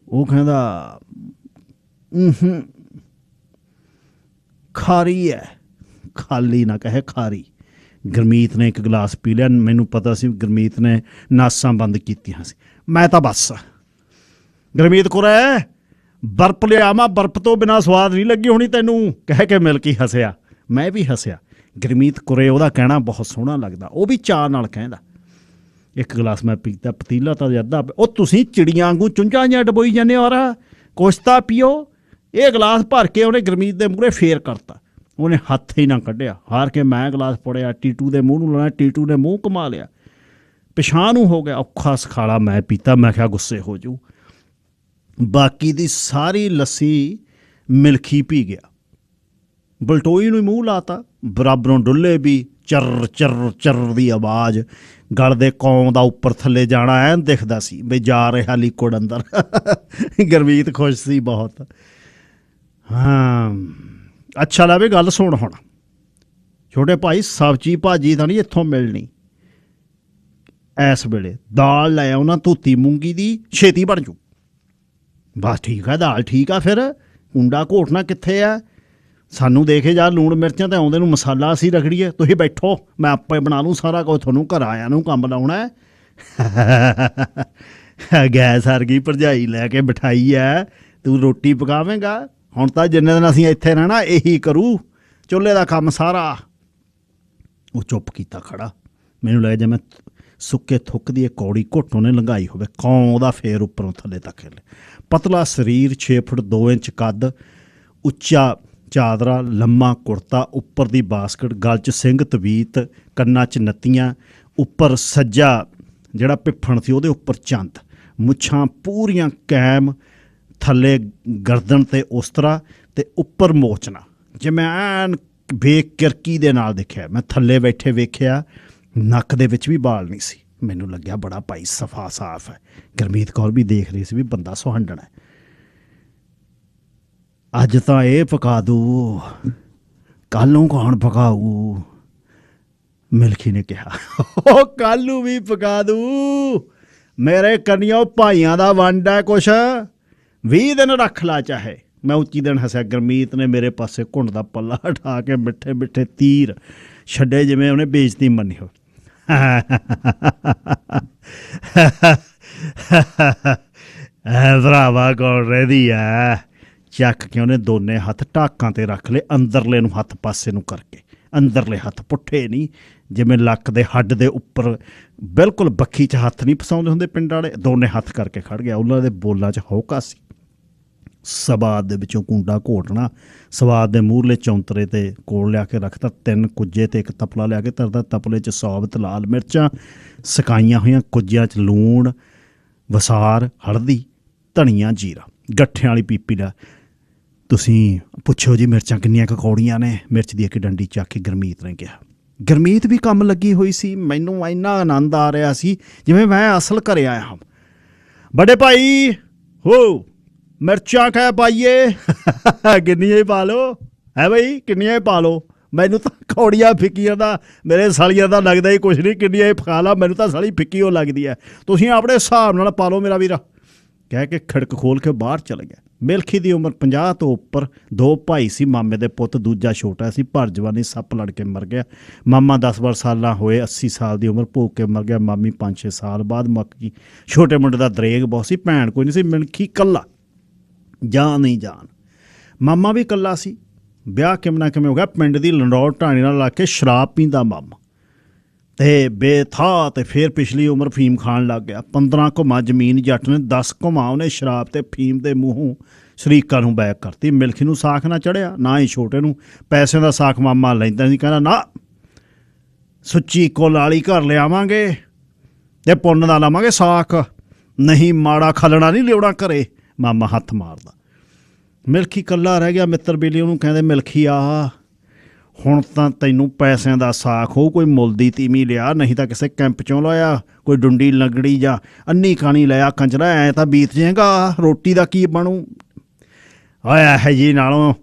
ਉਹ ਕਹਿੰਦਾ ਹੂੰ ਖਾਰੀ ਹੈ ਖਾਲੀ ਨਾ ਕਹੇ, ਖਾਰੀ। ਗਰਮੀਤ ਨੇ ਇੱਕ ਗਲਾਸ ਪੀ ਲਿਆ, ਮੈਨੂੰ ਪਤਾ ਸੀ ਗਰਮੀਤ ਨੇ ਨਾਸਾਂ ਬੰਦ ਕੀਤੀਆਂ ਸੀ। ਮੈਂ ਤਾਂ ਬਸ ਗਰਮੀਤ ਕੁਰੇ ਬਰਫ਼ ਲਿਆ ਮਾ ਬਰਫ਼ ਤੋਂ ਬਿਨਾ ਸਵਾਦ ਨਹੀਂ ਲੱਗੀ ਹੋਣੀ ਤੈਨੂੰ। ਕਹਿ ਕੇ ਮਿਲ ਕੇ ਹੱਸਿਆ। ਮੈਂ ਵੀ ਹੱਸਿਆ। ਗਰਮੀਤ ਕੁਰੇ ਉਹਦਾ ਕਹਿਣਾ ਬਹੁਤ ਸੋਹਣਾ ਲੱਗਦਾ। ਉਹ ਵੀ ਚਾਅ ਨਾਲ ਕਹਿੰਦਾ। ਇੱਕ ਗਲਾਸ ਮੈਂ ਪੀਤਾ ਪਤੀਲਾ ਤਾਂ ਅੱਧਾ ਉਹ ਤੁਸੀਂ ਚਿੜੀਆਂ ਵਾਂਗੂ ਚੁੰਝਾਂ ਜਾਂ ਡਬੋਈ ਜਾਂਦੇ ਹੋ ਰਾ ਕੁਛ ਤਾਂ ਪੀਓ। ਇਹ ਗਲਾਸ ਭਰ ਕੇ ਉਹਨੇ ਗਰਮੀਤ ਦੇ ਮੂਹਰੇ ਫੇਰ ਕਰਤਾ। ਉਹਨੇ ਹੱਥ ਹੀ ਨਾ ਕੱਢਿਆ। ਹਾਰ ਕੇ ਮੈਂ ਗਲਾਸ ਪੜਿਆ ਟੀਟੂ ਦੇ ਮੂੰਹ ਨੂੰ ਲਾਣਾ ਟੀਟੂ ਨੇ ਮੂੰਹ ਕਮਾ ਲਿਆ। ਪਛਾਣ ਨੂੰ ਹੋ ਗਿਆ, ਔਖਾ ਸਖਾਲਾ ਮੈਂ ਪੀਤਾ, ਮੈਂ ਕਿਹਾ ਗੁੱਸੇ ਹੋ ਜੂ ਬਾਕੀ ਦੀ ਸਾਰੀ ਲੱਸੀ ਮਿਲਖੀ ਪੀ ਗਿਆ। ਬਲਟੋਈ ਨੂੰ ਹੀ ਮੂੰਹ ਲਾਤਾ। ਬਰਾਬਰੋਂ ਡੁੱਲੇ ਵੀ ਚਰ ਚਰ ਚਰ ਦੀ ਆਵਾਜ਼। ਗਲ ਦੇ ਕੌਂ ਦਾ ਉੱਪਰ ਥੱਲੇ ਜਾਣਾ ਐਨ ਦਿਖਦਾ ਸੀ ਵੀ ਜਾ ਰਿਹਾ ਲਿਕੁਇਡ ਅੰਦਰ। ਗਰਮੀਤ ਖੁਸ਼ ਸੀ ਬਹੁਤ। ਹਾਂ। ਅੱਛਾ ਲਾਵੇ ਗੱਲ ਸੁਣ ਹੁਣ। ਛੋਟੇ ਭਾਈ, ਸਬਜੀ ਭਾਜੀ ਤਾਂ ਨਹੀਂ ਇੱਥੋਂ ਮਿਲਣੀ। ਐਸ ਵੇਲੇ ਦਾਲ ਲੈ ਆਉਣਾ, ਧੋਤੀ ਮੂੰਗੀ ਦੀ, ਛੇਤੀ ਬਣ ਜੂ। ਬਸ ਠੀਕ ਆ, ਦਾਲ ਠੀਕ ਆ ਫਿਰ। ਕੁੰਡਾ ਘੋਟਣਾ ਕਿੱਥੇ ਆ? ਸਾਨੂੰ ਦੇਖੇ ਜਾ ਲੂਣ ਮਿਰਚਾਂ ਤੇ ਆਉਂਦੇ ਨੂੰ ਮਸਾਲਾ ਅਸੀਂ ਰਗੜੀਏ, ਤੁਸੀਂ ਬੈਠੋ, ਮੈਂ ਆਪੇ ਬਣਾ ਲੂੰ ਸਾਰਾ ਕੁਝ ਤੁਹਾਨੂੰ ਘਰ ਆਇਆਂ ਨੂੰ ਕੰਮ ਲਾਉਣਾ ਹੈ। ਗੈਸ ਵਰਗੀ ਭਰਜਾਈ ਲੈ ਕੇ ਬਿਠਾਈ ਐ ਤੂੰ ਰੋਟੀ ਪਕਾਵੇਂਗਾ? ਹੁਣ ਤਾਂ ਜਿੰਨੇ ਦਿਨ ਅਸੀਂ ਇੱਥੇ ਰਹਿਣਾ, ਇਹੀ ਕਰੂ, ਚੁੱਲ੍ਹੇ ਦਾ ਕੰਮ ਸਾਰਾ। ਉਹ ਚੁੱਪ ਕੀਤਾ ਖੜਾ। ਮੈਨੂੰ ਲੱਗਿਆ ਜਿਵੇਂ ਸੁੱਕੇ ਥੁੱਕ ਦੀ ਇਹ ਕੌੜੀ ਘੁੱਟ ਉਹਨੇ ਲੰਘਾਈ ਹੋਵੇ, ਕੌਂ ਉਹਦਾ ਫੇਰ ਉੱਪਰੋਂ ਥੱਲੇ ਤੱਕ ਹਿੱਲੇ ਪਤਲਾ ਸਰੀਰ 6 ਫੁੱਟ 2 ਇੰਚ ਕੱਦ, ਉੱਚਾ ਚਾਦਰਾ, ਲੰਮਾ ਕੁੜਤਾ, ਉੱਪਰ ਦੀ ਬਾਸਕਟ, ਗਲ 'ਚ ਸਿੰਘ ਤਵੀਤ, ਕੰਨਾਂ 'ਚ ਨੱਤੀਆਂ, ਉੱਪਰ ਸੱਜਾ, ਜਿਹੜਾ ਪਿੱਫਣ ਸੀ ਉਹਦੇ ਉੱਪਰ ਚੰਦ। ਮੁੱਛਾਂ ਪੂਰੀਆਂ ਕੈਮ, ਥੱਲੇ ਗਰਦਨ ਤੇ ਉਸਤਰਾ ਤੇ ਉੱਪਰ ਮੋਚਨਾ। ਜਿਵੇਂ ਐਨ ਬੇਕਿਰਕੀ ਦੇ ਨਾਲ ਦੇਖਿਆ, ਮੈਂ ਥੱਲੇ ਬੈਠੇ ਵੇਖਿਆ, ਨੱਕ ਦੇ ਵਿੱਚ ਵੀ ਵਾਲ ਨਹੀਂ ਸੀ। ਮੈਨੂੰ ਲੱਗਿਆ ਬੜਾ ਭਾਈ ਸਫਾ ਸਾਫ਼ ਹੈ। ਗਰਮੀਤ ਕੌਰ ਵੀ ਦੇਖ ਰਹੀ ਸੀ ਵੀ ਬੰਦਾ ਸੁਹੰਡਣਾ ਹੈ। ਅੱਜ ਤਾਂ ਇਹ ਪਕਾ ਦੂ। ਕੱਲ ਨੂੰ ਕੌਣ ਪਕਾਊ? ਮਿਲਖੀ ਨੇ ਕਿਹਾ, ਉਹ ਕੱਲ ਨੂੰ ਵੀ ਪਕਾ ਦੂ। ਮੇਰੇ ਕੰਨਿਓ ਭਾਈਆਂ ਦਾ ਵੰਡ ਹੈ ਕੁਛ। 20 ਦਿਨ ਰੱਖ ਲਾ ਚਾਹੇ। ਮੈਂ ਉੱਚੀ ਦਿਨ ਹੱਸਿਆ, ਗਰਮੀਤ ਨੇ ਮੇਰੇ ਪਾਸੇ ਘੁੰਡ ਦਾ ਪੱਲਾ ਉਠਾ ਕੇ ਮਿੱਠੇ ਮਿੱਠੇ ਤੀਰ ਛੱਡੇ ਜਿਵੇਂ ਉਹਨੇ ਬੇਇੱਜ਼ਤੀ ਮੰਨੀ ਹੋ ਐ ਭਰਾਵਾ ਕੋਲ ਰਹਦੀ ਆ ਕੇ ਉਹਨੇ ਦੋਨੇ ਹੱਥ ਢਾਕਾਂ ਤੇ ਰੱਖ ਲਏ, ਅੰਦਰਲੇ ਨੂੰ ਹੱਥ ਪਾਸੇ ਨੂੰ ਕਰਕੇ। ਅੰਦਰਲੇ ਹੱਥ ਪੁੱਠੇ ਨਹੀਂ, ਜਿਵੇਂ ਲੱਕ ਦੇ ਹੱਡ ਦੇ ਉੱਪਰ ਬਿਲਕੁਲ ਬੱਖੀ 'ਚ ਹੱਥ ਨਹੀਂ ਫਸਾਉਂਦੇ ਹੁੰਦੇ ਪਿੰਡ ਵਾਲੇ, ਦੋਨੇ ਹੱਥ ਕਰਕੇ ਖੜ ਗਿਆ। ਉਹਨਾਂ ਦੇ ਬੋਲਾਂ 'ਚ ਹੌਕਾ ਸੀ। ਸਵਾਦ ਦੇ ਵਿੱਚੋਂ ਕੁੰਡਾ ਘੋਟਣਾ, ਸਵਾਦ ਦੇ ਮੂਹਰਲੇ ਚੌਂਤਰੇ ਤੇ ਕੋਲ ਲਿਆ ਕੇ ਰੱਖਤਾ, ਤਿੰਨ ਕੁੱਜੇ ਤੇ ਇੱਕ ਤਪਲਾ ਲਿਆ ਕੇ ਧਰਦਾ, ਤਪਲੇ 'ਚ ਸੌਬਤ ਲਾਲ ਮਿਰਚਾਂ, ਸਕਾਈਆਂ ਹੋਈਆਂ ਕੁੱਜਿਆਂ 'ਚ ਲੂਣ, ਵਸਾਰ, ਹਲਦੀ, ਧਨੀਆ, ਜੀਰਾ। ਗੱਠਿਆਂ ਵਾਲੀ ਪੀਪੀ ਦਾ ਤੁਸੀਂ ਪੁੱਛੋ ਜੀ, ਮਿਰਚਾਂ ਕਿੰਨੀਆਂ ਕੁ ਕੌੜੀਆਂ ਨੇ? ਮਿਰਚ ਦੀ ਇੱਕ ਡੰਡੀ ਚੱਕ ਕੇ ਗਰਮੀਤ ਨੇ ਕਿਹਾ। ਗਰਮੀਤ ਵੀ ਕੰਮ ਲੱਗੀ ਹੋਈ ਸੀ। ਮੈਨੂੰ ਇੰਨਾ ਆਨੰਦ ਆ ਰਿਹਾ ਸੀ ਜਿਵੇਂ ਮੈਂ ਅਸਲ ਘਰੇ ਆਇਆ ਹਾਂ। ਬੜੇ ਭਾਈ, ਹੋ, ਮਿਰਚਾਂ ਕਹਿ ਪਾਈਏ। ਕਿੰਨੀਆਂ ਹੀ ਪਾ ਲਓ। ਹੈ ਬਈ, ਕਿੰਨੀਆਂ ਹੀ ਪਾ ਲਓ। ਮੈਨੂੰ ਤਾਂ ਕੌੜੀਆਂ ਫਿੱਕੀਆਂ ਦਾ, ਮੇਰੇ ਸਾਲੀਆਂ ਦਾ ਲੱਗਦਾ ਹੀ ਕੁਛ ਨਹੀਂ। ਕਿੰਨੀਆਂ ਹੀ ਪਕਾ ਲਾ, ਮੈਨੂੰ ਤਾਂ ਸਾਲੀ ਫਿੱਕੀ ਉਹ ਲੱਗਦੀ ਹੈ ਤੁਸੀਂ ਆਪਣੇ ਹਿਸਾਬ ਨਾਲ ਪਾ ਲਓ ਮੇਰਾ ਵੀਰਾ। ਕਹਿ ਕੇ ਖਿੜਕ ਖੋਲ ਕੇ ਬਾਹਰ ਚਲ ਗਿਆ। ਮਿਲਖੀ ਦੀ ਉਮਰ 50 ਤੋਂ ਉੱਪਰ, ਦੋ ਭਾਈ ਸੀ ਮਾਮੇ ਦੇ ਪੁੱਤ, ਦੂਜਾ ਛੋਟਾ ਸੀ, ਭਰ ਜਵਾਨੀ ਸੱਪ ਲੜ ਕੇ ਮਰ ਗਿਆ। ਮਾਮਾ 10 ਵਾਰ ਸਾਲਾਂ ਹੋਏ 80 ਸਾਲ ਦੀ ਉਮਰ, ਭੋਗ ਕੇ ਮਰ ਗਿਆ। ਮਾਮੀ 5-6 ਸਾਲ ਬਾਅਦ ਮੱਕ ਗਈ ਛੋਟੇ ਮੁੰਡੇ ਦਾ ਦਰੇਗ ਬਹੁਤ ਸੀ, ਭੈਣ ਕੋਈ ਨਹੀਂ ਸੀ, ਮਿਲਖੀ ਕੱਲਾ। ਜਾਨ ਨਹੀਂ ਜਾਨ। ਮਾਮਾ ਵੀ ਕੱਲਾ ਸੀ। ਵਿਆਹ ਕਿਵੇਂ ਨਾ ਕਿਵੇਂ ਹੋ ਗਿਆ, ਪਿੰਡ ਦੀ ਲੰਡੌਰ ਢਾਣੀ ਨਾਲ ਲਾ ਕੇ ਸ਼ਰਾਬ ਪੀਂਦਾ ਮਾਮਾ। ਤੇ ਬੇਥਾ ਤੇ ਫਿਰ ਪਿਛਲੀ ਉਮਰ ਫੀਮ ਖਾਣ ਲੱਗ ਗਿਆ। 15 ਘੁਮਾ ਜ਼ਮੀਨ ਜੱਟ ਨੇ 10 ਘੁਮਾ ਉਹਨੇ ਸ਼ਰਾਬ ਤੇ ਫੀਮ ਦੇ ਮੂੰਹੋਂ ਸ਼ਰੀਕਾਂ ਨੂੰ ਬੈਕ ਕਰਤੀ। ਮਿਲਖੀ ਨੂੰ ਸਾਖ ਨਾ ਚੜਿਆ, ਨਾ ਹੀ ਛੋਟੇ ਨੂੰ। ਪੈਸਿਆਂ ਦਾ ਸਾਖ ਮਾਮਾ ਲੈਂਦਾ ਨਹੀਂ ਕਹਿੰਦਾ, ਨਾ, ਸੁੱਚੀ ਕੋਲ ਵਾਲੀ ਘਰ ਲਿਆਵਾਂਗੇ ਤੇ ਪੁੰਨ ਦਾ ਲਾਵਾਂਗੇ ਸਾਖ। ਨਹੀਂ ਮਾੜਾ ਖਲਣਾ ਨਹੀਂ ਲਿਉਣਾ ਘਰੇ। ਮਾਮਾ ਹੱਥ ਮਾਰਦਾ। ਮਿਲਖੀ ਕੱਲਾ ਰਹਿ ਗਿਆ ਮਿੱਤਰ ਬੇਲੀ, ਉਹਨੂੰ ਕਹਿੰਦੇ, ਮਿਲਖੀ ਆ ਹੁਣ ਤਾਂ ਤੈਨੂੰ ਪੈਸਿਆਂ ਦਾ ਸਾਖ ਹੋ ਕੋਈ ਮੁੱਲ ਦੀ ਤੀਮੀ ਲਿਆ, ਨਹੀਂ ਤਾਂ ਕਿਸੇ ਕੈਂਪ ਚੋਂ ਲਾਇਆ, ਕੋਈ ਡੁੰਡੀ ਲੰਗੜੀ ਜਾਂ ਅੰਨੀ ਕਾਣੀ ਲਿਆ ਕੰਜਰਾ ਐ ਤਾਂ ਬੀਤ ਜਾਏਗਾ, ਰੋਟੀ ਦਾ ਕੀ ਬਣੂ? ਓਏ ਇਹ ਜੀ ਨਾਲੋਂ,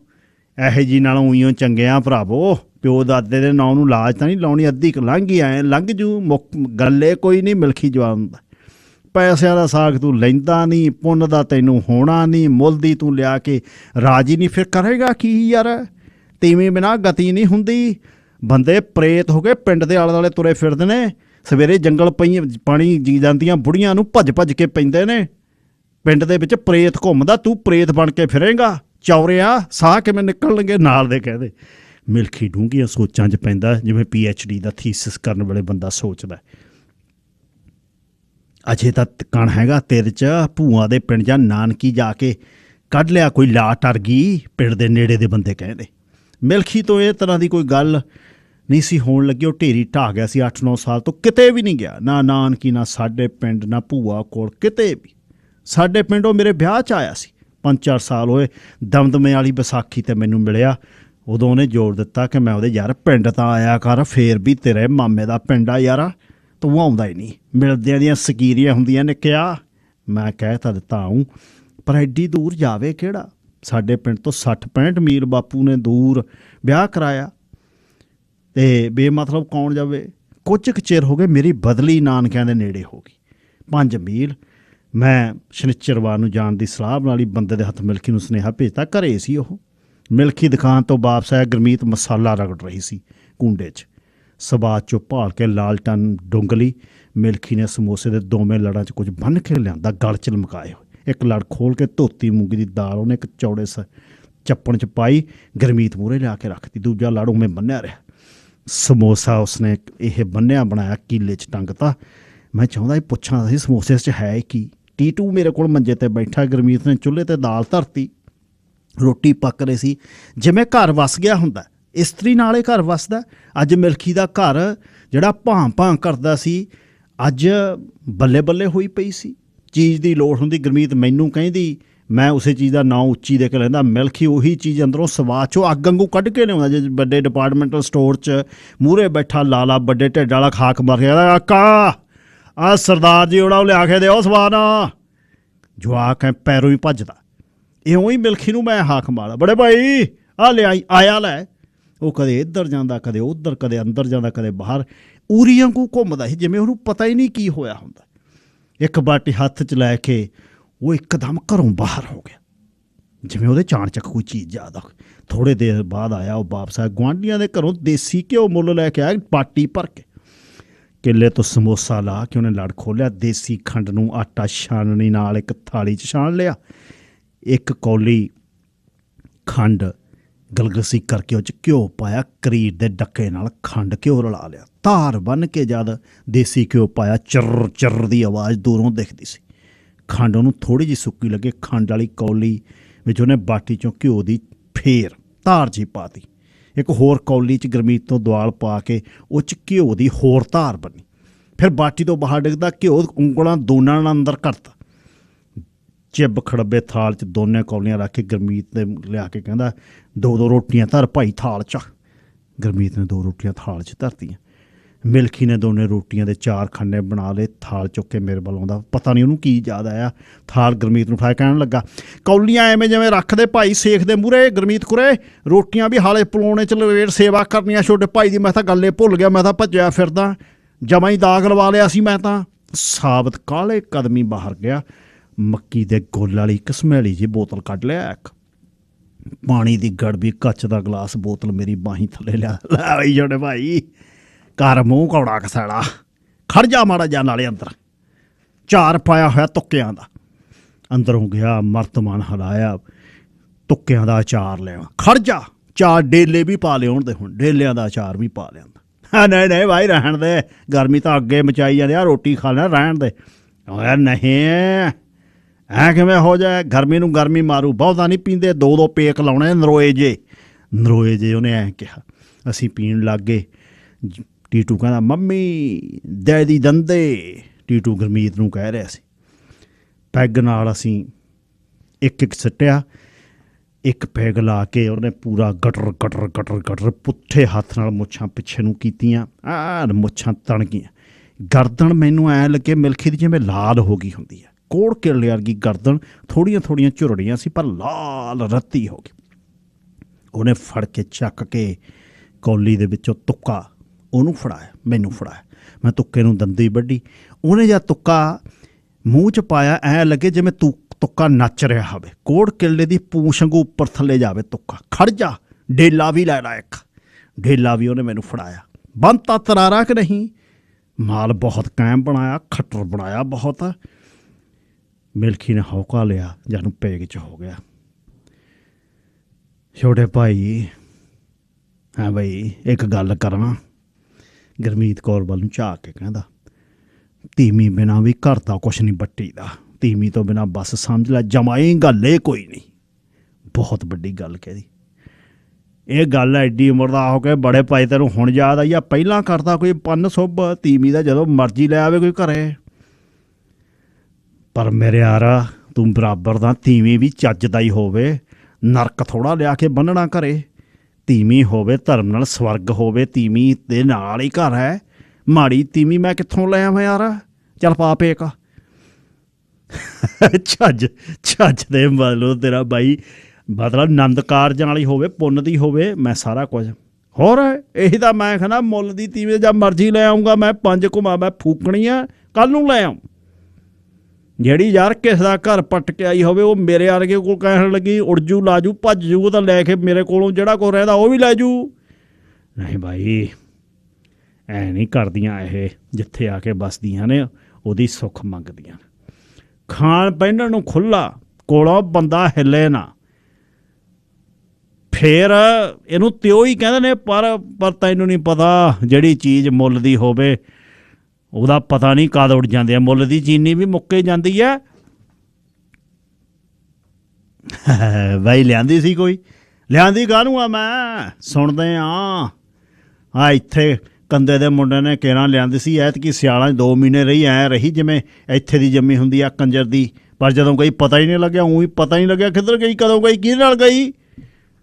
ਇਹ ਜੀ ਨਾਲੋਂ ਉਈਓ ਚੰਗਿਆਂ ਭਰਾਵੋ, ਪਿਓ ਦਾਦੇ ਦੇ ਨਾਂ ਨੂੰ ਲਾਜ ਤਾਂ ਨਹੀਂ ਲਾਉਣੀ, ਅੱਧੀ ਕੁ ਲੰਘ ਹੀ ਆਏ ਲੰਘ ਜੂ ਮੁੱਕ- ਗੱਲੇ ਕੋਈ ਨਹੀਂ ਮਿਲਖੀ ਜਵਾਬ ਦਾ। ਪੈਸਿਆਂ ਦਾ ਸਾਗ ਤੂੰ ਲੈਂਦਾ ਨਹੀਂ, ਪੁੰਨ ਦਾ ਤੈਨੂੰ ਹੋਣਾ ਨਹੀਂ, ਮੁੱਲ ਦੀ ਤੂੰ ਲਿਆ ਕੇ ਰਾਜੀ ਨਹੀਂ, ਫਿਰ ਕਰੇਗਾ ਕੀ ਯਾਰ? ਤੀਵੀਂ ਬਿਨਾ ਗਤੀ ਨਹੀਂ ਹੁੰਦੀ। ਬੰਦੇ ਪ੍ਰੇਤ ਹੋ ਕੇ ਪਿੰਡ ਦੇ ਆਲੇ ਦੁਆਲੇ ਤੁਰੇ ਫਿਰਦੇ ਨੇ। ਸਵੇਰੇ ਜੰਗਲ ਪਈ ਪਾਣੀ ਜੀ ਜਾਂਦੀਆਂ, ਬੁੜੀਆਂ ਨੂੰ ਭੱਜ ਭੱਜ ਕੇ ਪੈਂਦੇ ਨੇ। ਪਿੰਡ ਦੇ ਵਿੱਚ ਪ੍ਰੇਤ ਘੁੰਮਦਾ, ਤੂੰ ਪ੍ਰੇਤ ਬਣ ਕੇ ਫਿਰੇਂਗਾ। ਚੌਰਿਆ, ਸਾਹ ਕਿਵੇਂ ਨਿਕਲਣਗੇ? ਨਾਲ ਦੇ ਕਹਦੇ ਮਿਲਖੀ ਡੂੰਘੀਆਂ ਸੋਚਾਂ 'ਚ ਪੈਂਦਾ, ਜਿਵੇਂ ਪੀ ਐਚ ਡੀ ਦਾ ਥੀਸਿਸ ਕਰਨ ਵੇਲੇ ਬੰਦਾ ਸੋਚਦਾ ਅਜੇ ਤਾਂ ਕਣ ਹੈਗਾ ਤੇਰੇ 'ਚ, ਭੂਆ ਦੇ ਪਿੰਡ ਜਾਂ ਨਾਨਕੀ ਜਾ ਕੇ ਕੱਢ ਲਿਆ ਕੋਈ ਲਾਟ ਅਰ ਗਈ ਪਿੰਡ ਦੇ ਨੇੜੇ ਦੇ ਬੰਦੇ ਕਹਿੰਦੇ ਮਿਲਖੀ ਤੋਂ ਇਹ ਤਰ੍ਹਾਂ ਦੀ ਕੋਈ ਗੱਲ ਨਹੀਂ ਸੀ ਹੋਣ ਲੱਗੀ। ਉਹ ਢੇਰੀ ਢਾ ਗਿਆ ਸੀ 8-9 ਸਾਲ ਤੋਂ, ਕਿਤੇ ਵੀ ਨਹੀਂ ਗਿਆ। ਨਾ ਨਾਨਕੀ, ਨਾ ਸਾਡੇ ਪਿੰਡ, ਨਾ ਭੂਆ ਕੋਲ, ਕਿਤੇ ਵੀ। ਸਾਡੇ ਪਿੰਡੋਂ ਮੇਰੇ ਵਿਆਹ 'ਚ ਆਇਆ ਸੀ। 5-4 ਸਾਲ ਹੋਏ, ਦਮਦਮੇ ਵਾਲੀ ਵਿਸਾਖੀ ਤੇ ਮੈਨੂੰ ਮਿਲਿਆ। ਉਦੋਂ ਉਹਨੇ ਜ਼ੋਰ ਦਿੱਤਾ ਕਿ ਮੈਂ ਉਹਦੇ ਯਾਰ ਪਿੰਡ ਤਾਂ ਆਇਆ ਕਰ, ਫੇਰ ਵੀ ਤੇਰੇ ਮਾਮੇ ਦਾ ਪਿੰਡ ਆ ਯਾਰਾ, ਤੂੰ ਆਉਂਦਾ ਹੀ ਨਹੀਂ। ਮਿਲਦਿਆਂ ਦੀਆਂ ਸਕੀਰੀਆਂ ਹੁੰਦੀਆਂ ਨੇ ਕਿਹਾ ਮੈਂ ਕਹਿ ਤਾਂ ਦਿੱਤਾ ਆਊਂ, ਪਰ ਐਡੀ ਦੂਰ ਜਾਵੇ ਕਿਹੜਾ? ਸਾਡੇ ਪਿੰਡ ਤੋਂ 60 65 ਮੀਲ ਬਾਪੂ ਨੇ ਦੂਰ ਵਿਆਹ ਕਰਾਇਆ ਤੇ ਬੇਮਤਲਬ ਕੌਣ ਜਾਵੇ? ਕੁਝ ਕੁ ਚਿਰ ਹੋ ਗਏ, ਮੇਰੀ ਬਦਲੀ ਨਾਨਕਿਆਂ ਦੇ ਨੇੜੇ ਹੋ ਗਈ। 5 ਮੀਲ, ਮੈਂ ਸ਼ਨੀਚਰਵਾਰ ਨੂੰ ਜਾਣ ਦੀ ਸਲਾਹ ਬਣਾ ਲਈ, ਬੰਦੇ ਦੇ ਹੱਥ ਮਿਲਖੀ ਨੂੰ ਸੁਨੇਹਾ ਭੇਜਤਾ, ਘਰੇ ਸੀ ਉਹ। ਮਿਲਖੀ ਦੁਕਾਨ ਤੋਂ ਵਾਪਸ ਆਇਆ, ਗਰਮੀਤ ਮਸਾਲਾ ਰਗੜ ਰਹੀ ਸੀ ਕੁੰਡੇ 'ਚ। ਸਵਾਦ ਚੋਂ ਭਾਲ ਕੇ ਲਾਲਟਨ ਡੁੰਗਲੀ, ਮਿਲਖੀ ਨੇ ਸਮੋਸੇ ਦੇ ਦੋਵੇਂ ਲੜਾਂ 'ਚ ਕੁਝ ਬੰਨ ਕੇ ਲਿਆਂਦਾ, ਗਲ 'ਚ ਲਮਕਾਏ ਹੋਏ। ਇੱਕ ਲੜ ਖੋਲ ਕੇ ਧੋਤੀ ਮੂੰਗੀ ਦੀ ਦਾਲ ਉਹਨੇ ਇੱਕ ਚੌੜੇ ਸ ਚੱਪਣ 'ਚ ਪਾਈ, ਗਰਮੀਤ ਮੂਰੇ ਲਿਆ ਕੇ ਰੱਖਤੀ। ਦੂਜਾ ਲੜ ਉਵੇਂ ਬੰਨਿਆ ਰਿਹਾ। ਸਮੋਸਾ ਉਸਨੇ ਇਹ ਬੰਨਿਆ, ਬਣਾਇਆ, ਕੀਲੇ 'ਚ ਟੰਗਤਾ। ਮੈਂ ਚਾਹੁੰਦਾ ਇਹ ਪੁੱਛਾਂ ਸੀ ਸਮੋਸੇ 'ਚ ਹੈ ਕੀ? ਟੀਟੂ ਮੇਰੇ ਕੋਲ ਮੰਜੇ ਤੇ ਬੈਠਾ, ਗਰਮੀਤ ਨੇ ਚੁੱਲ੍ਹੇ ਤੇ ਦਾਲ ਧਰਤੀ। ਰੋਟੀ ਪੱਕ ਰਹੀ ਸੀ। ਜਿਵੇਂ ਘਰ ਵਸ ਗਿਆ ਹੁੰਦਾ, ਇਸਤਰੀ ਨਾਲੇ ਘਰ ਵਸਦਾ, ਅੱਜ ਮਿਲਖੀ ਦਾ ਘਰ ਜਿਹੜਾ ਭਾਂ ਭਾਂ ਕਰਦਾ ਸੀ, ਅੱਜ ਬੱਲੇ ਬੱਲੇ ਹੋਈ ਪਈ ਸੀ। ਚੀਜ਼ ਦੀ ਲੋੜ ਹੁੰਦੀ, ਗਰਮੀਤ ਮੈਨੂੰ ਕਹਿੰਦੀ, ਮੈਂ ਉਸੇ ਚੀਜ਼ ਦਾ ਨਾਂ ਉੱਚੀ ਦੇ ਕੇ ਲੈਂਦਾ, ਮਿਲਖੀ ਉਹੀ ਚੀਜ਼ ਅੰਦਰੋਂ ਸਵਾਦ ਚੋਂ ਅੱਗ ਵਾਂਗੂ ਕੱਢ ਕੇ ਲਿਆਉਂਦਾ, ਜੇ ਵੱਡੇ ਡਿਪਾਰਟਮੈਂਟਲ ਸਟੋਰ 'ਚ ਮੂਹਰੇ ਬੈਠਾ ਲਾਲਾ ਵੱਡੇ ਢਿੱਡ ਵਾਲਾ ਖਾਕ ਮਾਰ ਕੇ ਆਕਾ ਕਾਕਾ ਆ ਸਰਦਾਰ ਜੀ ਉਹੜਾ ਉਹ ਲਿਆ ਕੇ ਦਿਓ ਸਵਾਦ ਜਵਾਕ ਹੈ ਪੈਰੋਂ ਹੀ ਭੱਜਦਾ। ਇਉਂ ਹੀ ਮਿਲਖੀ ਨੂੰ ਮੈਂ ਹਾਕ ਮਾਰਾ ਬੜੇ ਭਾਈ ਆ ਲਿਆਈ ਆਇਆ ਲੈ। ਉਹ ਕਦੇ ਇੱਧਰ ਜਾਂਦਾ, ਕਦੇ ਉੱਧਰ, ਕਦੇ ਅੰਦਰ ਜਾਂਦਾ, ਕਦੇ ਬਾਹਰ। ਉਰੀ ਵਾਂਗੂ ਘੁੰਮਦਾ ਸੀ, ਜਿਵੇਂ ਉਹਨੂੰ ਪਤਾ ਹੀ ਨਹੀਂ ਕੀ ਹੋਇਆ ਹੁੰਦਾ। ਇੱਕ ਬਾਟੀ ਹੱਥ 'ਚ ਲੈ ਕੇ ਉਹ ਇੱਕਦਮ ਘਰੋਂ ਬਾਹਰ ਹੋ ਗਿਆ। ਜਿਵੇਂ ਉਹਦੇ ਚਾਣਚੱਕ ਕੋਈ ਚੀਜ਼ ਯਾਦ ਆ। ਥੋੜੇ ਦੇਰ ਬਾਅਦ ਆਇਆ ਉਹ ਵਾਪਸ ਆ ਗੁਆਂਢੀਆਂ ਦੇ ਘਰੋਂ ਦੇਸੀ ਘਿਓ ਮੁੱਲ ਲੈ ਕੇ ਆਇਆ, ਬਾਟੀ ਭਰ ਕੇ। ਕਿੱਲੇ ਤੋਂ ਸਮੋਸਾ ਲਾ ਕੇ ਉਹਨੇ ਲੜ ਖੋਲਿਆ ਦੇਸੀ ਖੰਡ ਨੂੰ ਆਟਾ ਛਾਣਨੀ ਨਾਲ ਇੱਕ ਥਾਲੀ 'ਚ ਛਾਣ ਲਿਆ। ਇੱਕ ਕੌਲੀ ਖੰਡ ਗਲਗਸੀ ਕਰਕੇ ਉਹ 'ਚ ਘਿਓ ਪਾਇਆ, ਕਰੀਰ ਦੇ ਡੱਕੇ ਨਾਲ ਖੰਡ ਘਿਓ ਰਲਾ ਲਿਆ। ਧਾਰ ਬਨ ਕੇ ਜਦ ਦੇਸੀ ਘਿਓ ਪਾਇਆ, ਚਰ ਚਰ ਦੀ ਆਵਾਜ਼ ਦੂਰੋਂ ਦਿਖਦੀ ਸੀ। ਖੰਡ ਉਹਨੂੰ ਥੋੜੀ ਜਿਹੀ ਸੁੱਕੀ ਲੱਗੇ, ਖੰਡ ਵਾਲੀ ਕੌਲੀ ਵਿੱਚ ਉਹਨੇ ਬਾਟੀ ਚੋਂ ਘਿਓ ਦੀ ਫੇਰ ਧਾਰ ਜੀ ਪਾਤੀ ਇੱਕ ਹੋਰ ਕੌਲੀ 'ਚ ਗਰਮੀਤ ਤੋਂ ਦਵਾਲ ਪਾ ਕੇ ਉਹ 'ਚ ਘਿਓ ਦੀ ਹੋਰ ਧਾਰ ਬਣੀ ਫਿਰ ਬਾਟੀ ਤੋਂ ਬਾਹਰ ਡਿੱਗਦਾ, ਘਿਓ ਉਂਗਲਾਂ ਦੋਨਾਂ ਨਾਲ ਅੰਦਰ ਕਰਤਾ। ਚਿੱਬ ਖੜੱਬੇ ਥਾਲ 'ਚ ਦੋਨੇ ਕੌਲੀਆਂ ਰੱਖ ਕੇ ਗਰਮੀਤ ਦੇ ਲਿਆ ਕੇ ਕਹਿੰਦਾ, ਦੋ ਦੋ ਰੋਟੀਆਂ ਧਰ ਭਾਈ ਥਾਲ 'ਚ। ਗਰਮੀਤ ਨੇ ਦੋ ਰੋਟੀਆਂ ਥਾਲ 'ਚ ਧਰਤੀਆਂ। ਮਿਲਖੀ ਨੇ ਦੋਨੇ ਰੋਟੀਆਂ ਦੇ ਚਾਰ ਖੰਨੇ ਬਣਾ ਲਏ, ਥਾਲ ਚੁੱਕ ਕੇ ਮੇਰੇ ਵੱਲ ਆਉਂਦਾ। ਪਤਾ ਨਹੀਂ ਉਹਨੂੰ ਕੀ ਯਾਦ ਆਇਆ। ਥਾਲ ਗਰਮੀਤ ਨੂੰ ਫਾਇ ਕਹਿਣ ਲੱਗਾ, ਕੌਲੀਆਂ ਐਵੇਂ ਜਿਵੇਂ ਰੱਖਦੇ ਭਾਈ ਸੇਖ ਦੇ ਮੂਰੇ ਗਰਮੀਤ ਕੁਰੇ, ਰੋਟੀਆਂ ਵੀ ਹਾਲੇ ਪਲੋਣੇ ਚ ਲਵੇੜ ਸੇਵਾ ਕਰਨੀਆਂ ਛੋਟੇ ਭਾਈ ਦੀ, ਮੈਂ ਤਾਂ ਗੱਲੇ ਭੁੱਲ ਗਿਆ, ਮੈਂ ਤਾਂ ਭੱਜਿਆ ਫਿਰਦਾ। ਜਮਾਂ ਹੀ ਦਾਗ ਲਵਾ ਲਿਆ ਸੀ ਮੈਂ ਤਾਂ। ਸਾਬਤ ਕਾਲੇ ਕਦਮੀ ਬਾਹਰ ਗਿਆ। ਮੱਕੀ ਦੇ ਗੁੱਲ ਵਾਲੀ ਕਸਮੈਲੀ ਜੀ ਬੋਤਲ ਕੱਢ ਲਿਆ ਇੱਕ। ਪਾਣੀ ਦੀ ਗੜਬੀ ਕੱਚ ਦਾ ਗਲਾਸ ਬੋਤਲ ਮੇਰੀ ਬਾਹੀਂ ਥੱਲੇ ਲਿਆ। ਲੈ ਬਈ ਛੋਟੇ ਭਾਈ ਕਰ ਮੂੰਹ ਕੌੜਾ ਕਸਾੜਾ। ਖੜ ਜਾ ਮਾੜਾ ਜਾਨ ਵਾਲੇ ਅੰਦਰ। ਚਾਰ ਪਾਇਆ ਹੋਇਆ ਤੁੱਕਿਆਂ ਦਾ। ਅੰਦਰੋਂ ਗਿਆ ਮਰਤਮਾਨ ਹਲਾਇਆ, ਤੁੱਕਿਆਂ ਦਾ ਅਚਾਰ ਲਿਆ ਖੜ ਜਾ, ਚਾਰ ਡੇਲੇ ਵੀ ਪਾ ਲਿਆਉਣ ਦੇ ਹੁਣ, ਡੇਲਿਆਂ ਦਾ ਅਚਾਰ ਵੀ ਪਾ ਲਿਆਂਦਾ ਹਾਂ, ਨਹੀਂ ਨਹੀਂ ਭਾਈ, ਰਹਿਣ ਦੇ। ਗਰਮੀ ਤਾਂ ਅੱਗੇ ਮਚਾਈ ਜਾਂਦੇ ਆ, ਰੋਟੀ ਖਾ ਲੈਣਾ ਰਹਿਣ ਦੇ। ਓਏ, ਨਹੀਂ। ਐ ਕਿਵੇਂ ਹੋ ਜਾਏ? ਗਰਮੀ ਨੂੰ ਗਰਮੀ ਮਾਰੂ। ਬਹੁਤਾ ਨਹੀਂ ਪੀਂਦੇ। ਦੋ ਦੋ ਪੇਕ ਲਾਉਣੇ ਨਰੋਏ ਜੇ। ਨਰੋਏ ਜੇ ਉਹਨੇ ਐ ਕਿਹਾ। ਅਸੀਂ ਪੀਣ ਲੱਗ ਗਏ। ਟੀਟੂ ਕਹਿੰਦਾ, ਮੰਮੀ ਦੇ ਦੰਦੇ। ਟੀਟੂ ਗਰਮੀਤ ਨੂੰ ਕਹਿ ਰਿਹਾ ਸੀ। ਪੈਗ ਨਾਲ ਅਸੀਂ ਇੱਕ ਇੱਕ ਸੱਟਿਆ। ਇੱਕ ਪੈਗ ਲਾ ਕੇ ਉਹਨੇ ਪੂਰਾ ਗਟਰ ਗਟਰ ਗਟਰ ਗਟਰ ਪੁੱਠੇ ਹੱਥ ਨਾਲ ਮੁੱਛਾਂ ਪਿੱਛੇ ਨੂੰ ਕੀਤੀਆਂ। ਆ ਮੁੱਛਾਂ ਤਣ ਗਈਆਂ। ਗਰਦਨ ਮੈਨੂੰ ਐ ਲੱਗੇ ਮਿਲਖੀ ਦੀ ਜਿਵੇਂ ਲਾਲ ਹੋ ਗਈ ਹੁੰਦੀ ਹੈ ਕੋੜ ਕਿਰਲੇ ਵਰਗੀ ਗਰਦਨ ਥੋੜੀਆਂ ਥੋੜੀਆਂ ਝੁਰੜੀਆਂ ਸੀ, ਪਰ ਲਾਲ ਰੱਤੀ ਹੋ ਗਈ। ਉਹਨੇ ਫੜ ਕੇ ਚੱਕ ਕੇ ਕੌਲੀ ਦੇ ਵਿੱਚੋਂ ਤੁੱਕਾ ਉਹਨੂੰ ਫੜਾਇਆ, ਮੈਨੂੰ ਫੜਾਇਆ। ਮੈਂ ਤੁੱਕੇ ਨੂੰ ਦੰਦੀ ਵੱਢੀ। ਉਹਨੇ ਜਦ ਤੁੱਕਾ ਮੂੰਹ 'ਚ ਪਾਇਆ, ਐ ਲੱਗੇ ਜਿਵੇਂ ਤੂੰ, ਤੁੱਕਾ ਨੱਚ ਰਿਹਾ ਹੋਵੇ। ਕੋੜ ਕਿੱਲੇ ਦੀ ਪੂੰਛ ਵਾਂਗੂ ਉੱਪਰ ਥੱਲੇ ਜਾਵੇ ਤੁੱਕਾ। ਖੜ ਜਾ, ਡੇਲਾ ਵੀ ਲੈ ਲਾ ਇੱਕ। ਡੇਲਾ ਵੀ ਉਹਨੇ ਮੈਨੂੰ ਫੜਾਇਆ। ਬੰਤਾ ਤਰਾਰਾ ਕਿ ਨਹੀਂ? ਮਾਲ ਬਹੁਤ ਕਾਇਮ ਬਣਾਇਆ, ਖੱਟਰ ਬਣਾਇਆ ਬਹੁਤ। ਮਿਲਖੀ ਨੇ ਹੌਕਾ ਲਿਆ, ਜਾਨੂੰ ਪੇਗ 'ਚ ਹੋ ਗਿਆ। ਛੋਟੇ ਭਾਈ, ਹਾਂ ਬਈ, ਇੱਕ ਗੱਲ ਕਰਾਂ। ਗਰਮੀਤ ਕੌਰ ਵੱਲ ਨੂੰ ਝਾਕ ਕੇ ਕਹਿੰਦਾ, ਧੀਮੀ ਬਿਨਾ ਵੀ ਘਰ ਦਾ ਕੁਛ ਨਹੀਂ ਬੱਟੀ ਦਾ ਧੀਮੀ ਤੋਂ ਬਿਨਾ ਬਸ ਸਮਝ ਲੈ, ਜਮਾਈ ਗੱਲ ਏ ਕੋਈ ਨਹੀਂ। ਬਹੁਤ ਵੱਡੀ ਗੱਲ ਕਹਿਦੀ ਇਹ ਗੱਲ ਐਡੀ ਉਮਰ ਦਾ ਹੋ ਕੇ ਬੜੇ ਭਾਈ ਤੈਨੂੰ ਹੁਣ ਯਾਦ ਆਈ ਆ, ਪਹਿਲਾਂ ਕਰਦਾ ਕੋਈ ਪੰਨ ਸੁਭ, ਧੀਮੀ ਦਾ ਜਦੋਂ ਮਰਜ਼ੀ ਲੈ ਆਵੇ ਕੋਈ ਘਰੇ। ਪਰ ਮੇਰੇ ਯਾਰਾ, ਤੂੰ ਬਰਾਬਰ ਦਾ ਤੀਵੀਂ ਵੀ ਚੱਜ ਦਾ ਹੀ ਹੋਵੇ। ਨਰਕ ਥੋੜਾ ਲਿਆ ਕੇ ਬੰਨਣਾ ਘਰੇ। ਤੀਵੀਂ ਹੋਵੇ ਧਰਮ ਨਾਲ ਸਵਰਗ ਹੋਵੇ, ਤੀਵੀਂ ਦੇ ਨਾਲ ਹੀ ਘਰ ਹੈ। ਮਾੜੀ ਤੀਵੀਂ ਮੈਂ ਕਿੱਥੋਂ ਲੈ ਆਵਾਂ ਯਾਰ? ਚੱਲ ਪਾ ਪੇਕ। ਛੱਜ ਛੱਜ ਦੇ ਮਤਲਬ ਤੇਰਾ ਬਾਈ, ਮਤਲਬ ਆਨੰਦ ਕਾਰਜਾਂ ਵਾਲੀ ਹੋਵੇ, ਪੁੰਨ ਦੀ ਹੋਵੇ, ਮੈਂ ਸਾਰਾ ਕੁਝ। ਹੋਰ, ਇਹੀ ਤਾਂ ਮੈਂ ਕਹਿੰਦਾ ਮੁੱਲ ਦੀ ਤੀਵੇਂ ਜਾਂ ਮਰਜ਼ੀ ਲੈ ਆਉਂਗਾ ਮੈਂ ਪੰਜ ਘੁਮਾ, ਮੈਂ ਫੂਕਣੀ ਆ ਕੱਲ ਨੂੰ ਲੈ ਆਉਂ ਜਿਹੜੀ ਯਾਰ ਕਿਸ ਦਾ ਘਰ ਪੱਟ ਕੇ ਆਈ ਹੋਵੇ, ਉਹ ਮੇਰੇ ਵਰਗੇ ਕੋਲ ਕਹਿਣ ਲੱਗੀ ਉੜਜੂ ਲਾਜੂ ਭੱਜ ਜੂ, ਉਹ ਤਾਂ ਲੈ ਕੇ ਮੇਰੇ ਕੋਲੋਂ ਜਿਹੜਾ ਕੋ ਰਹਿੰਦਾ, ਉਹ ਵੀ ਲੈ ਜੂ। ਨਹੀਂ ਭਾਈ ਐ ਨਹੀਂ ਕਰਦੀਆਂ ਇਹ, ਜਿੱਥੇ ਆ ਕੇ ਬਸਦੀਆਂ ਨੇ, ਉਹਦੀ ਸੁੱਖ ਮੰਗਦੀਆਂ ਖਾਣ ਪਹਿਨਣ ਨੂੰ ਖੁੱਲਾ ਕੋਲੋਂ ਬੰਦਾ ਹਿੱਲੇ ਨਾ। ਫੇਰ ਇਹਨੂੰ ਤਿਉ ਹੀ ਕਹਿੰਦੇ ਨੇ, ਪਰ ਪਰ ਤੈਨੂੰ ਨਹੀਂ ਪਤਾ ਜਿਹੜੀ ਚੀਜ਼ ਮੁੱਲ ਦੀ ਹੋਵੇ ਉਹਦਾ ਪਤਾ ਨਹੀਂ ਕਦ ਉੱਡ ਜਾਂਦੇ ਆ। ਮੁੱਲ ਦੀ ਚੀਨੀ ਵੀ ਮੁੱਕੇ ਜਾਂਦੀ ਆ। ਬਾਈ, ਲਿਆਂਦੀ ਸੀ ਕੋਈ? ਲਿਆਂਦੀ ਕਾਹਨੂੰ ਆ ਮੈਂ? ਸੁਣਦੇ ਆ। ਆ ਇੱਥੇ ਕੰਦੇ ਦੇ ਮੁੰਡੇ ਨੇ ਕੇਰਾਂ ਲਿਆਂਦੀ ਸੀ। ਐਤਕੀ ਸਿਆਲਾਂ 'ਚ 2 ਮਹੀਨੇ ਰਹੀ, ਐ ਰਹੀ ਜਿਵੇਂ ਇੱਥੇ ਦੀ ਜੰਮੀ ਹੁੰਦੀ ਆ ਕੰਜਰ ਦੀ। ਪਰ ਜਦੋਂ ਗਈ ਪਤਾ ਹੀ ਨਹੀਂ ਲੱਗਿਆ ਉਹੀ ਪਤਾ ਹੀ ਨਹੀਂ ਲੱਗਿਆ ਕਿੱਧਰ ਗਈ, ਕਦੋਂ ਗਈ, ਕਿਹਦੇ ਨਾਲ ਗਈ?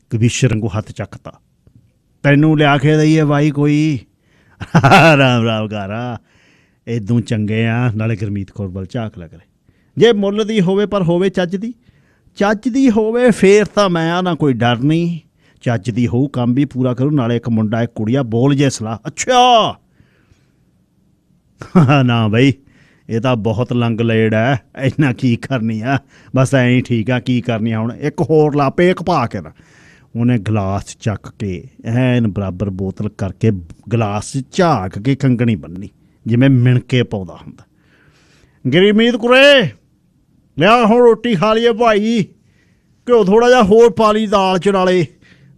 ਕਬੀਸ਼ਰ ਨੂੰ ਹੱਥ ਚੱਕਤਾ। ਤੈਨੂੰ ਲਿਆ ਕੇ ਦਈਏ ਬਾਈ ਕੋਈ? ਰਾਮ ਰਾਮ ਗਾਰਾ। ਇਦੋਂ ਚੰਗੇ ਆ, ਨਾਲੇ ਗਰਮੀਤ ਕੌਰ ਵੱਲ ਝਾਕ ਲੱਗ ਰਹੇ। ਜੇ ਮੁੱਲ ਦੀ ਹੋਵੇ ਪਰ ਹੋਵੇ ਚੱਜ ਦੀ। ਚੱਜ ਦੀ ਹੋਵੇ ਫੇਰ ਤਾਂ ਮੈਂ ਆ ਨਾ ਕੋਈ ਡਰ ਨਹੀਂ। ਚੱਜ ਦੀ ਹੋਊ, ਕੰਮ ਵੀ ਪੂਰਾ ਕਰੂ, ਨਾਲੇ ਇੱਕ ਮੁੰਡਾ, ਇੱਕ ਕੁੜੀਆ ਬੋਲ ਜੇ ਸਲਾਹ। ਅੱਛਾ! ਨਾ ਬਈ, ਇਹ ਤਾਂ ਬਹੁਤ ਲੰਗ ਲੇੜ ਹੈ। ਇੰਨਾ ਕੀ ਕਰਨੀ ਆ? ਬਸ ਐਂ ਹੀ ਠੀਕ ਆ, ਕੀ ਕਰਨੀ ਆ ਹੁਣ? ਇੱਕ ਹੋਰ ਲਾ, ਪੇਕ ਪਾ ਕੇ ਨਾ। ਉਹਨੇ ਗਲਾਸ ਚੱਕ ਕੇ, ਐਨ ਬਰਾਬਰ ਬੋਤਲ ਕਰਕੇ, ਗਲਾਸ ਝਾਕ ਕੇ ਕੰਗਣੀ ਬੰਨੀ। ਜਿਵੇਂ ਮਿਣਕੇ ਪਾਉਂਦਾ ਹੁੰਦਾ। ਗਰੀਮੀਤ ਕੁਰੇ, ਲਿਆ ਹੁਣ ਰੋਟੀ ਖਾ ਲਈਏ ਭਾਈ। ਘਿਓ ਥੋੜਾ ਜਿਹਾ ਹੋਰ ਪਾ ਲਈ ਦਾਲ ਚ ਨਾਲੇ।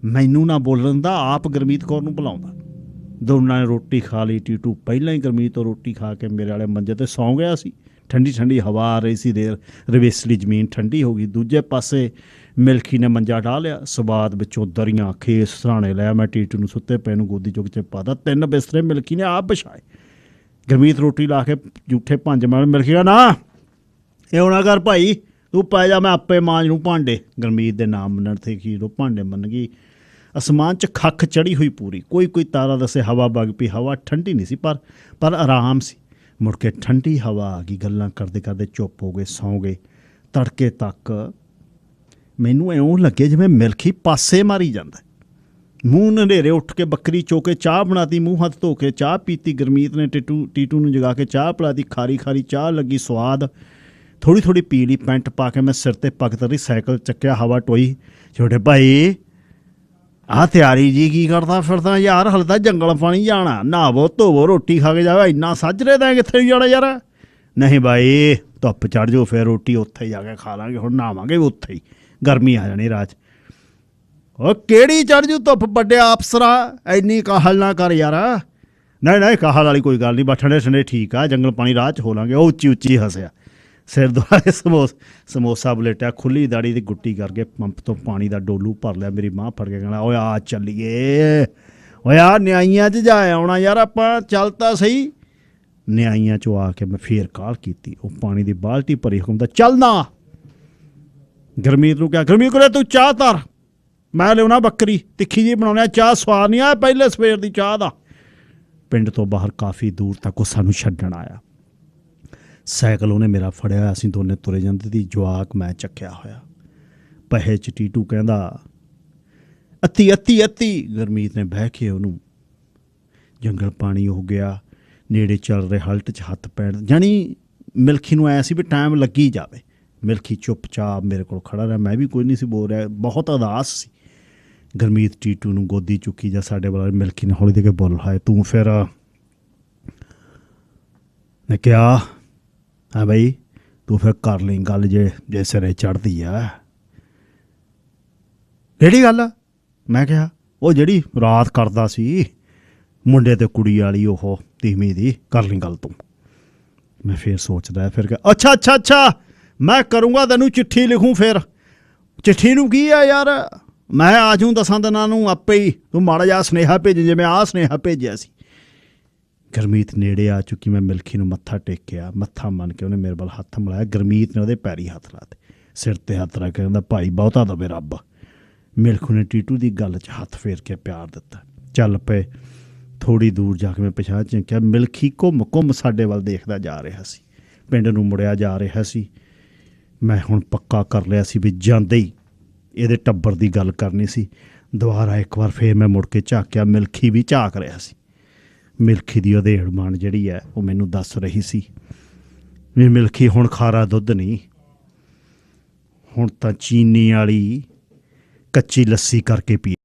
ਮੈਨੂੰ ਨਾ ਬੋਲਣ ਦਾ, ਆਪ ਗਰਮੀਤ ਕੌਰ ਨੂੰ ਬੁਲਾਉਂਦਾ। ਦੋਨਾਂ ਨੇ ਰੋਟੀ ਖਾ ਲਈ, ਟੀਟੂ ਪਹਿਲਾਂ ਹੀ ਗਰਮੀਤ ਤੋਂ ਰੋਟੀ ਖਾ ਕੇ ਮੇਰੇ ਵਾਲੇ ਮੰਜੇ ਤੇ ਸੌਂ ਗਿਆ ਸੀ। ਠੰਡੀ ਠੰਡੀ ਹਵਾ ਆ ਰਹੀ ਸੀ ਦੇਰ, ਰਵੇਸਲੀ ਜ਼ਮੀਨ ਠੰਡੀ ਹੋ ਗਈ। ਦੂਜੇ ਪਾਸੇ ਮਿਲਖੀ ਨੇ ਮੰਜਾ ਢਾ ਲਿਆ। ਸਵਾਦ ਵਿੱਚੋਂ ਦਰੀਆਂ, ਖੇਸ, ਸਰਾਣੇ ਲਿਆ ਮੈਂ ਟੀਟੂ ਨੂੰ ਸੁੱਤੇ ਪਏ ਨੂੰ ਗੋਦੀ ਚੁੱਕ ਚ ਪਾਦਾ ਤਿੰਨ ਬਿਸਤਰੇ ਮਿਲਖੀ ਨੇ ਆਪ ਵਿਛਾਏ। ਗਰਮੀਤ ਰੋਟੀ ਲਾ ਕੇ ਜੂਠੇ ਪੰਜ ਮਾਰ ਮਿਲਖੀ ਕਹਿੰਦਾ ਨਾ। ਇਹ ਹੋਣਾ ਕਰ ਭਾਈ, ਤੂੰ ਪੈ ਜਾ, ਮੈਂ ਆਪੇ ਮਾਂਜ ਨੂੰ ਭਾਂਡੇ। ਗਰਮੀਤ ਦੇ ਨਾਮ ਮੰਨਣ ਤੇ ਕੀ ਰੋ ਭਾਂਡੇ ਮੰਨ ਗਈ। ਅਸਮਾਨ 'ਚ ਖੱਖ ਚੜੀ ਹੋਈ ਪੂਰੀ। ਕੋਈ ਕੋਈ ਤਾਰਾ ਦੱਸੇ ਹਵਾ ਵਗ ਪਈ। ਹਵਾ ਠੰਡੀ ਨਹੀਂ ਸੀ, ਪਰ ਪਰ ਆਰਾਮ ਸੀ। ਮੁੜ ਕੇ ਠੰਡੀ ਹਵਾ ਆ ਗਈ। ਗੱਲਾਂ ਕਰਦੇ ਕਰਦੇ ਚੁੱਪ ਹੋ ਗਏ, ਸੌਂ ਗਏ। ਤੜਕੇ ਤੱਕ ਮੈਨੂੰ ਐਉਂ ਲੱਗੇ ਜਿਵੇਂ ਮਿਲਖੀ ਪਾਸੇ ਮਾਰੀ ਜਾਂਦਾ। ਮੂੰਹ ਨੇਰੇ ਉੱਠ ਕੇ ਬੱਕਰੀ ਚੋਕੇ ਚਾਹ ਬਣਾਤੀ, ਮੂੰਹ ਹੱਥ ਧੋ ਕੇ ਚਾਹ ਪੀਤੀ, ਗਰਮੀਤ ਨੇ ਟਿੱਟੂ, ਟੀਟੂ ਨੂੰ ਜਗਾ ਕੇ ਚਾਹ ਪਿਲਾਤੀ, ਖਾਰੀ ਖਾਰੀ ਚਾਹ ਲੱਗੀ ਸਵਾਦ। ਥੋੜੀ ਥੋੜੀ ਪੀ ਲਈ ਪੈਂਟ ਪਾ ਕੇ ਮੈਂ ਸਿਰ ਤੇ ਪੱਗ ਰਹੀ ਸਾਈਕਲ ਚੱਕਿਆ, ਹਵਾ ਟੋਈ। ਛੋਟੇ ਭਾਈ ਆ ਤਿਆਰੀ ਜੀ ਕੀ ਕਰਦਾ ਫਿਰਦਾ ਯਾਰ? ਹਲੇ ਤਾਂ ਜੰਗਲ ਪਾਣੀ ਜਾਣਾ। ਨਹਾਵੋ, ਧੋਵੋ, ਰੋਟੀ ਖਾ ਕੇ ਜਾਵੇ। ਇੰਨਾ ਸੱਜਰੇ ਤਾਂ ਕਿੱਥੇ ਜਾਣਾ ਯਾਰ? ਨਹੀਂ ਬਾਈ ਧੁੱਪ ਚੜ ਜਾਓ ਫਿਰ ਰੋਟੀ ਉੱਥੇ ਹੀ ਜਾ ਕੇ ਖਾ ਲਾਂਗੇ, ਹੁਣ ਨਹਾਵਾਂਗੇ ਉੱਥੇ ਹੀ। ਗਰਮੀ ਆ ਜਾਣੀ ਰਾਤ। ਉਹ ਕਿਹੜੀ ਚੜ ਜੂ ਧੁੱਪ ਵੱਡਿਆ ਅਫਸਰਾ? ਐਨੀ ਕਾਹਲ ਨਾ ਕਰ ਯਾਰ। ਨਹੀਂ ਨਹੀਂ, ਕਾਹਲ ਵਾਲੀ ਕੋਈ ਗੱਲ ਨਹੀਂ। ਬਠਣੇ ਠੰਡੇ ਠੀਕ ਆ, ਜੰਗਲ ਪਾਣੀ ਰਾਹ 'ਚ ਹੋ ਲਾਂਗੇ ਉਹ ਉੱਚੀ ਉੱਚੀ ਹੱਸਿਆ। ਸਿਰ ਦੁਆਲੇ ਸਮੋਸ, ਸਮੋਸਾ ਬਲੇਟਿਆ ਖੁੱਲੀ ਦਾੜੀ ਦੀ ਗੁੱਟੀ ਕਰਕੇ ਪੰਪ ਤੋਂ ਪਾਣੀ ਦਾ ਡੋਲੂ ਭਰ ਲਿਆ। ਮੇਰੀ ਮਾਂ ਫੜ ਕੇ ਕਹਿੰਦਾ, ਓਏ, ਆ ਚੱਲੀਏ। ਓਏ, ਆ ਨਿਆਈਆਂ 'ਚ ਜਾ ਆਉਣਾ ਯਾਰ ਆਪਾਂ। ਚੱਲ ਤਾਂ ਸਹੀ। ਨਿਆਈਆਂ 'ਚੋਂ ਆ ਕੇ ਮੈਂ ਫੇਰ ਕਾਲ ਕੀਤੀ। ਉਹ ਪਾਣੀ ਦੀ ਬਾਲਟੀ ਭਰੀ ਹੁਕਮ ਚੱਲ ਨਾ। ਗਰਮੀਤ ਨੂੰ ਕਿਹਾ ਗਰਮੀਤ ਕੋਲੇ ਤੂੰ ਚਾਹ ਧਰ। ਮੈਂ ਲਿਆਉਣਾ ਬੱਕਰੀ, ਤਿੱਖੀ ਜੀ ਬਣਾਉਣੀ ਆ, ਚਾਹ ਸਵਾਦ ਨਹੀਂ ਆ, ਪਹਿਲੇ ਸਵੇਰ ਦੀ ਚਾਹ ਦਾ। ਪਿੰਡ ਤੋਂ ਬਾਹਰ ਕਾਫੀ ਦੂਰ ਤੱਕ ਉਹ ਸਾਨੂੰ ਛੱਡਣ ਆਇਆ। ਸਾਈਕਲ ਉਹਨੇ ਮੇਰਾ ਫੜਿਆ ਹੋਇਆ ਅਸੀਂ ਦੋਨੇ ਤੁਰੇ ਜਾਂਦੇ ਦੀ ਜਵਾਕ ਮੈਂ ਚੱਕਿਆ ਹੋਇਆ। ਪਹੇ ਚ ਟੀਟੂ ਕਹਿੰਦਾ, ਅੱਤੀ ਅੱਤੀ ਅੱਤੀ! ਗਰਮੀਤ ਨੇ ਬਹਿ ਕੇ ਉਹਨੂੰ, ਜੰਗਲ ਪਾਣੀ ਹੋ ਗਿਆ, ਨੇੜੇ ਚੱਲ ਰਹੇ ਹਲਟ 'ਚ ਹੱਥ ਪੈਣ ਜਾਣੀ ਮਿਲਖੀ ਨੂੰ ਐ ਸੀ ਵੀ ਟਾਈਮ ਲੱਗੀ ਜਾਵੇ। ਮਿਲਖੀ ਚੁੱਪਚਾਪ ਮੇਰੇ ਕੋਲ ਖੜਾ ਰਿਹਾ, ਮੈਂ ਵੀ ਕੋਈ ਨਹੀਂ ਸੀ ਬੋਲ ਰਿਹਾ, ਬਹੁਤ ਉਦਾਸ ਸੀ। ਗਰਮੀਤ ਟੀਟੂ ਨੂੰ ਗੋਦੀ ਚੁੱਕੀ ਜਾਂ ਸਾਡੇ ਵਾਲਾ ਮਿਲਕੀ ਨੇ ਹੌਲੀ ਦੇ ਕੇ ਬੋਲ ਹਾਏ, ਤੂੰ ਫਿਰ ਨੇ ਕਿਹਾ, ਹਾਂ ਬਈ, ਤੂੰ ਫਿਰ ਕਰ ਲਈ ਗੱਲ ਜੇ ਜੇ ਸਿਰੇ ਚੜਦੀ ਆ। ਕਿਹੜੀ ਗੱਲ? ਮੈਂ ਕਿਹਾ, ਉਹ ਜਿਹੜੀ ਰਾਤ ਕਰਦਾ ਸੀ, ਮੁੰਡੇ ਤੇ ਕੁੜੀ ਵਾਲੀ ਉਹ ਤੀਵੀਂ ਦੀ, ਕਰ ਲਈ ਗੱਲ ਤੂੰ। ਮੈਂ ਫੇਰ ਸੋਚਦਾ, ਫਿਰ ਕਿ ਅੱਛਾ ਅੱਛਾ ਅੱਛਾ, ਮੈਂ ਕਰੂੰਗਾ ਤੈਨੂੰ ਚਿੱਠੀ ਲਿਖੂੰ ਫਿਰ। ਚਿੱਠੀ ਨੂੰ ਕੀ ਆ ਯਾਰ? ਮੈਂ ਆ ਜੂੰ ਦਸਾਂ ਦਿਨਾਂ ਨੂੰ ਆਪੇ ਹੀ ਤੂੰ ਮਾੜਾ ਜਿਹਾ ਸੁਨੇਹਾ ਭੇਜ, ਜਿਵੇਂ ਆ ਸੁਨੇਹਾ ਭੇਜਿਆ ਸੀ। ਗਰਮੀਤ ਨੇੜੇ ਆ ਚੁੱਕੀ ਮੈਂ ਮਿਲਖੀ ਨੂੰ ਮੱਥਾ ਟੇਕਿਆ ਮੱਥਾ ਮੰਨ ਕੇ ਉਹਨੇ ਮੇਰੇ ਵੱਲ ਹੱਥ ਮਿਲਾਇਆ। ਗਰਮੀਤ ਨੇ ਉਹਦੇ ਪੈਰੀ ਹੱਥ ਲਾਤੇ ਸਿਰ ਤੇ ਹੱਥ ਰੱਖ ਕੇ ਕਹਿੰਦਾ, ਭਾਈ, ਬਹੁਤਾ ਦਵੇ ਰੱਬ ਮਿਲਖੂ ਨੇ ਟੀਟੂ ਦੀ ਗੱਲ 'ਚ ਹੱਥ ਫੇਰ ਕੇ ਪਿਆਰ ਦਿੱਤਾ। ਚੱਲ ਪਏ। ਥੋੜੀ ਦੂਰ ਜਾ ਕੇ ਮੈਂ ਪਛਾਣ ਚ ਮਿਲਖੀ, ਘੁੰਮ ਘੁੰਮ ਸਾਡੇ ਵੱਲ ਦੇਖਦਾ ਜਾ ਰਿਹਾ ਸੀ। ਪਿੰਡ ਨੂੰ ਮੁੜਿਆ ਜਾ ਰਿਹਾ ਸੀ। ਮੈਂ ਹੁਣ ਪੱਕਾ ਕਰ ਲਿਆ ਸੀ ਵੀ ਜਾਂਦੇ ਹੀ ਇਹਦੇ ਟੱਬਰ ਦੀ ਗੱਲ ਕਰਨੀ ਸੀ। ਦੁਬਾਰਾ ਇੱਕ ਵਾਰ ਫੇਰ ਮੈਂ ਮੁੜ ਕੇ ਝਾਕਿਆ, ਮਿਲਖੀ ਵੀ ਝਾਕ ਰਿਹਾ ਸੀ। ਮਿਲਖੀ ਦੀ ਉਹਦੇ ਹੜਮਾਨ ਜਿਹੜੀ ਹੈ, ਉਹ ਮੈਨੂੰ ਦੱਸ ਰਹੀ ਸੀ ਵੀ ਮਿਲਖੀ ਹੁਣ ਖਾਰਾ ਦੁੱਧ ਨਹੀਂ। ਹੁਣ ਤਾਂ ਚੀਨੀ ਵਾਲੀ ਕੱਚੀ ਲੱਸੀ ਕਰਕੇ ਪੀ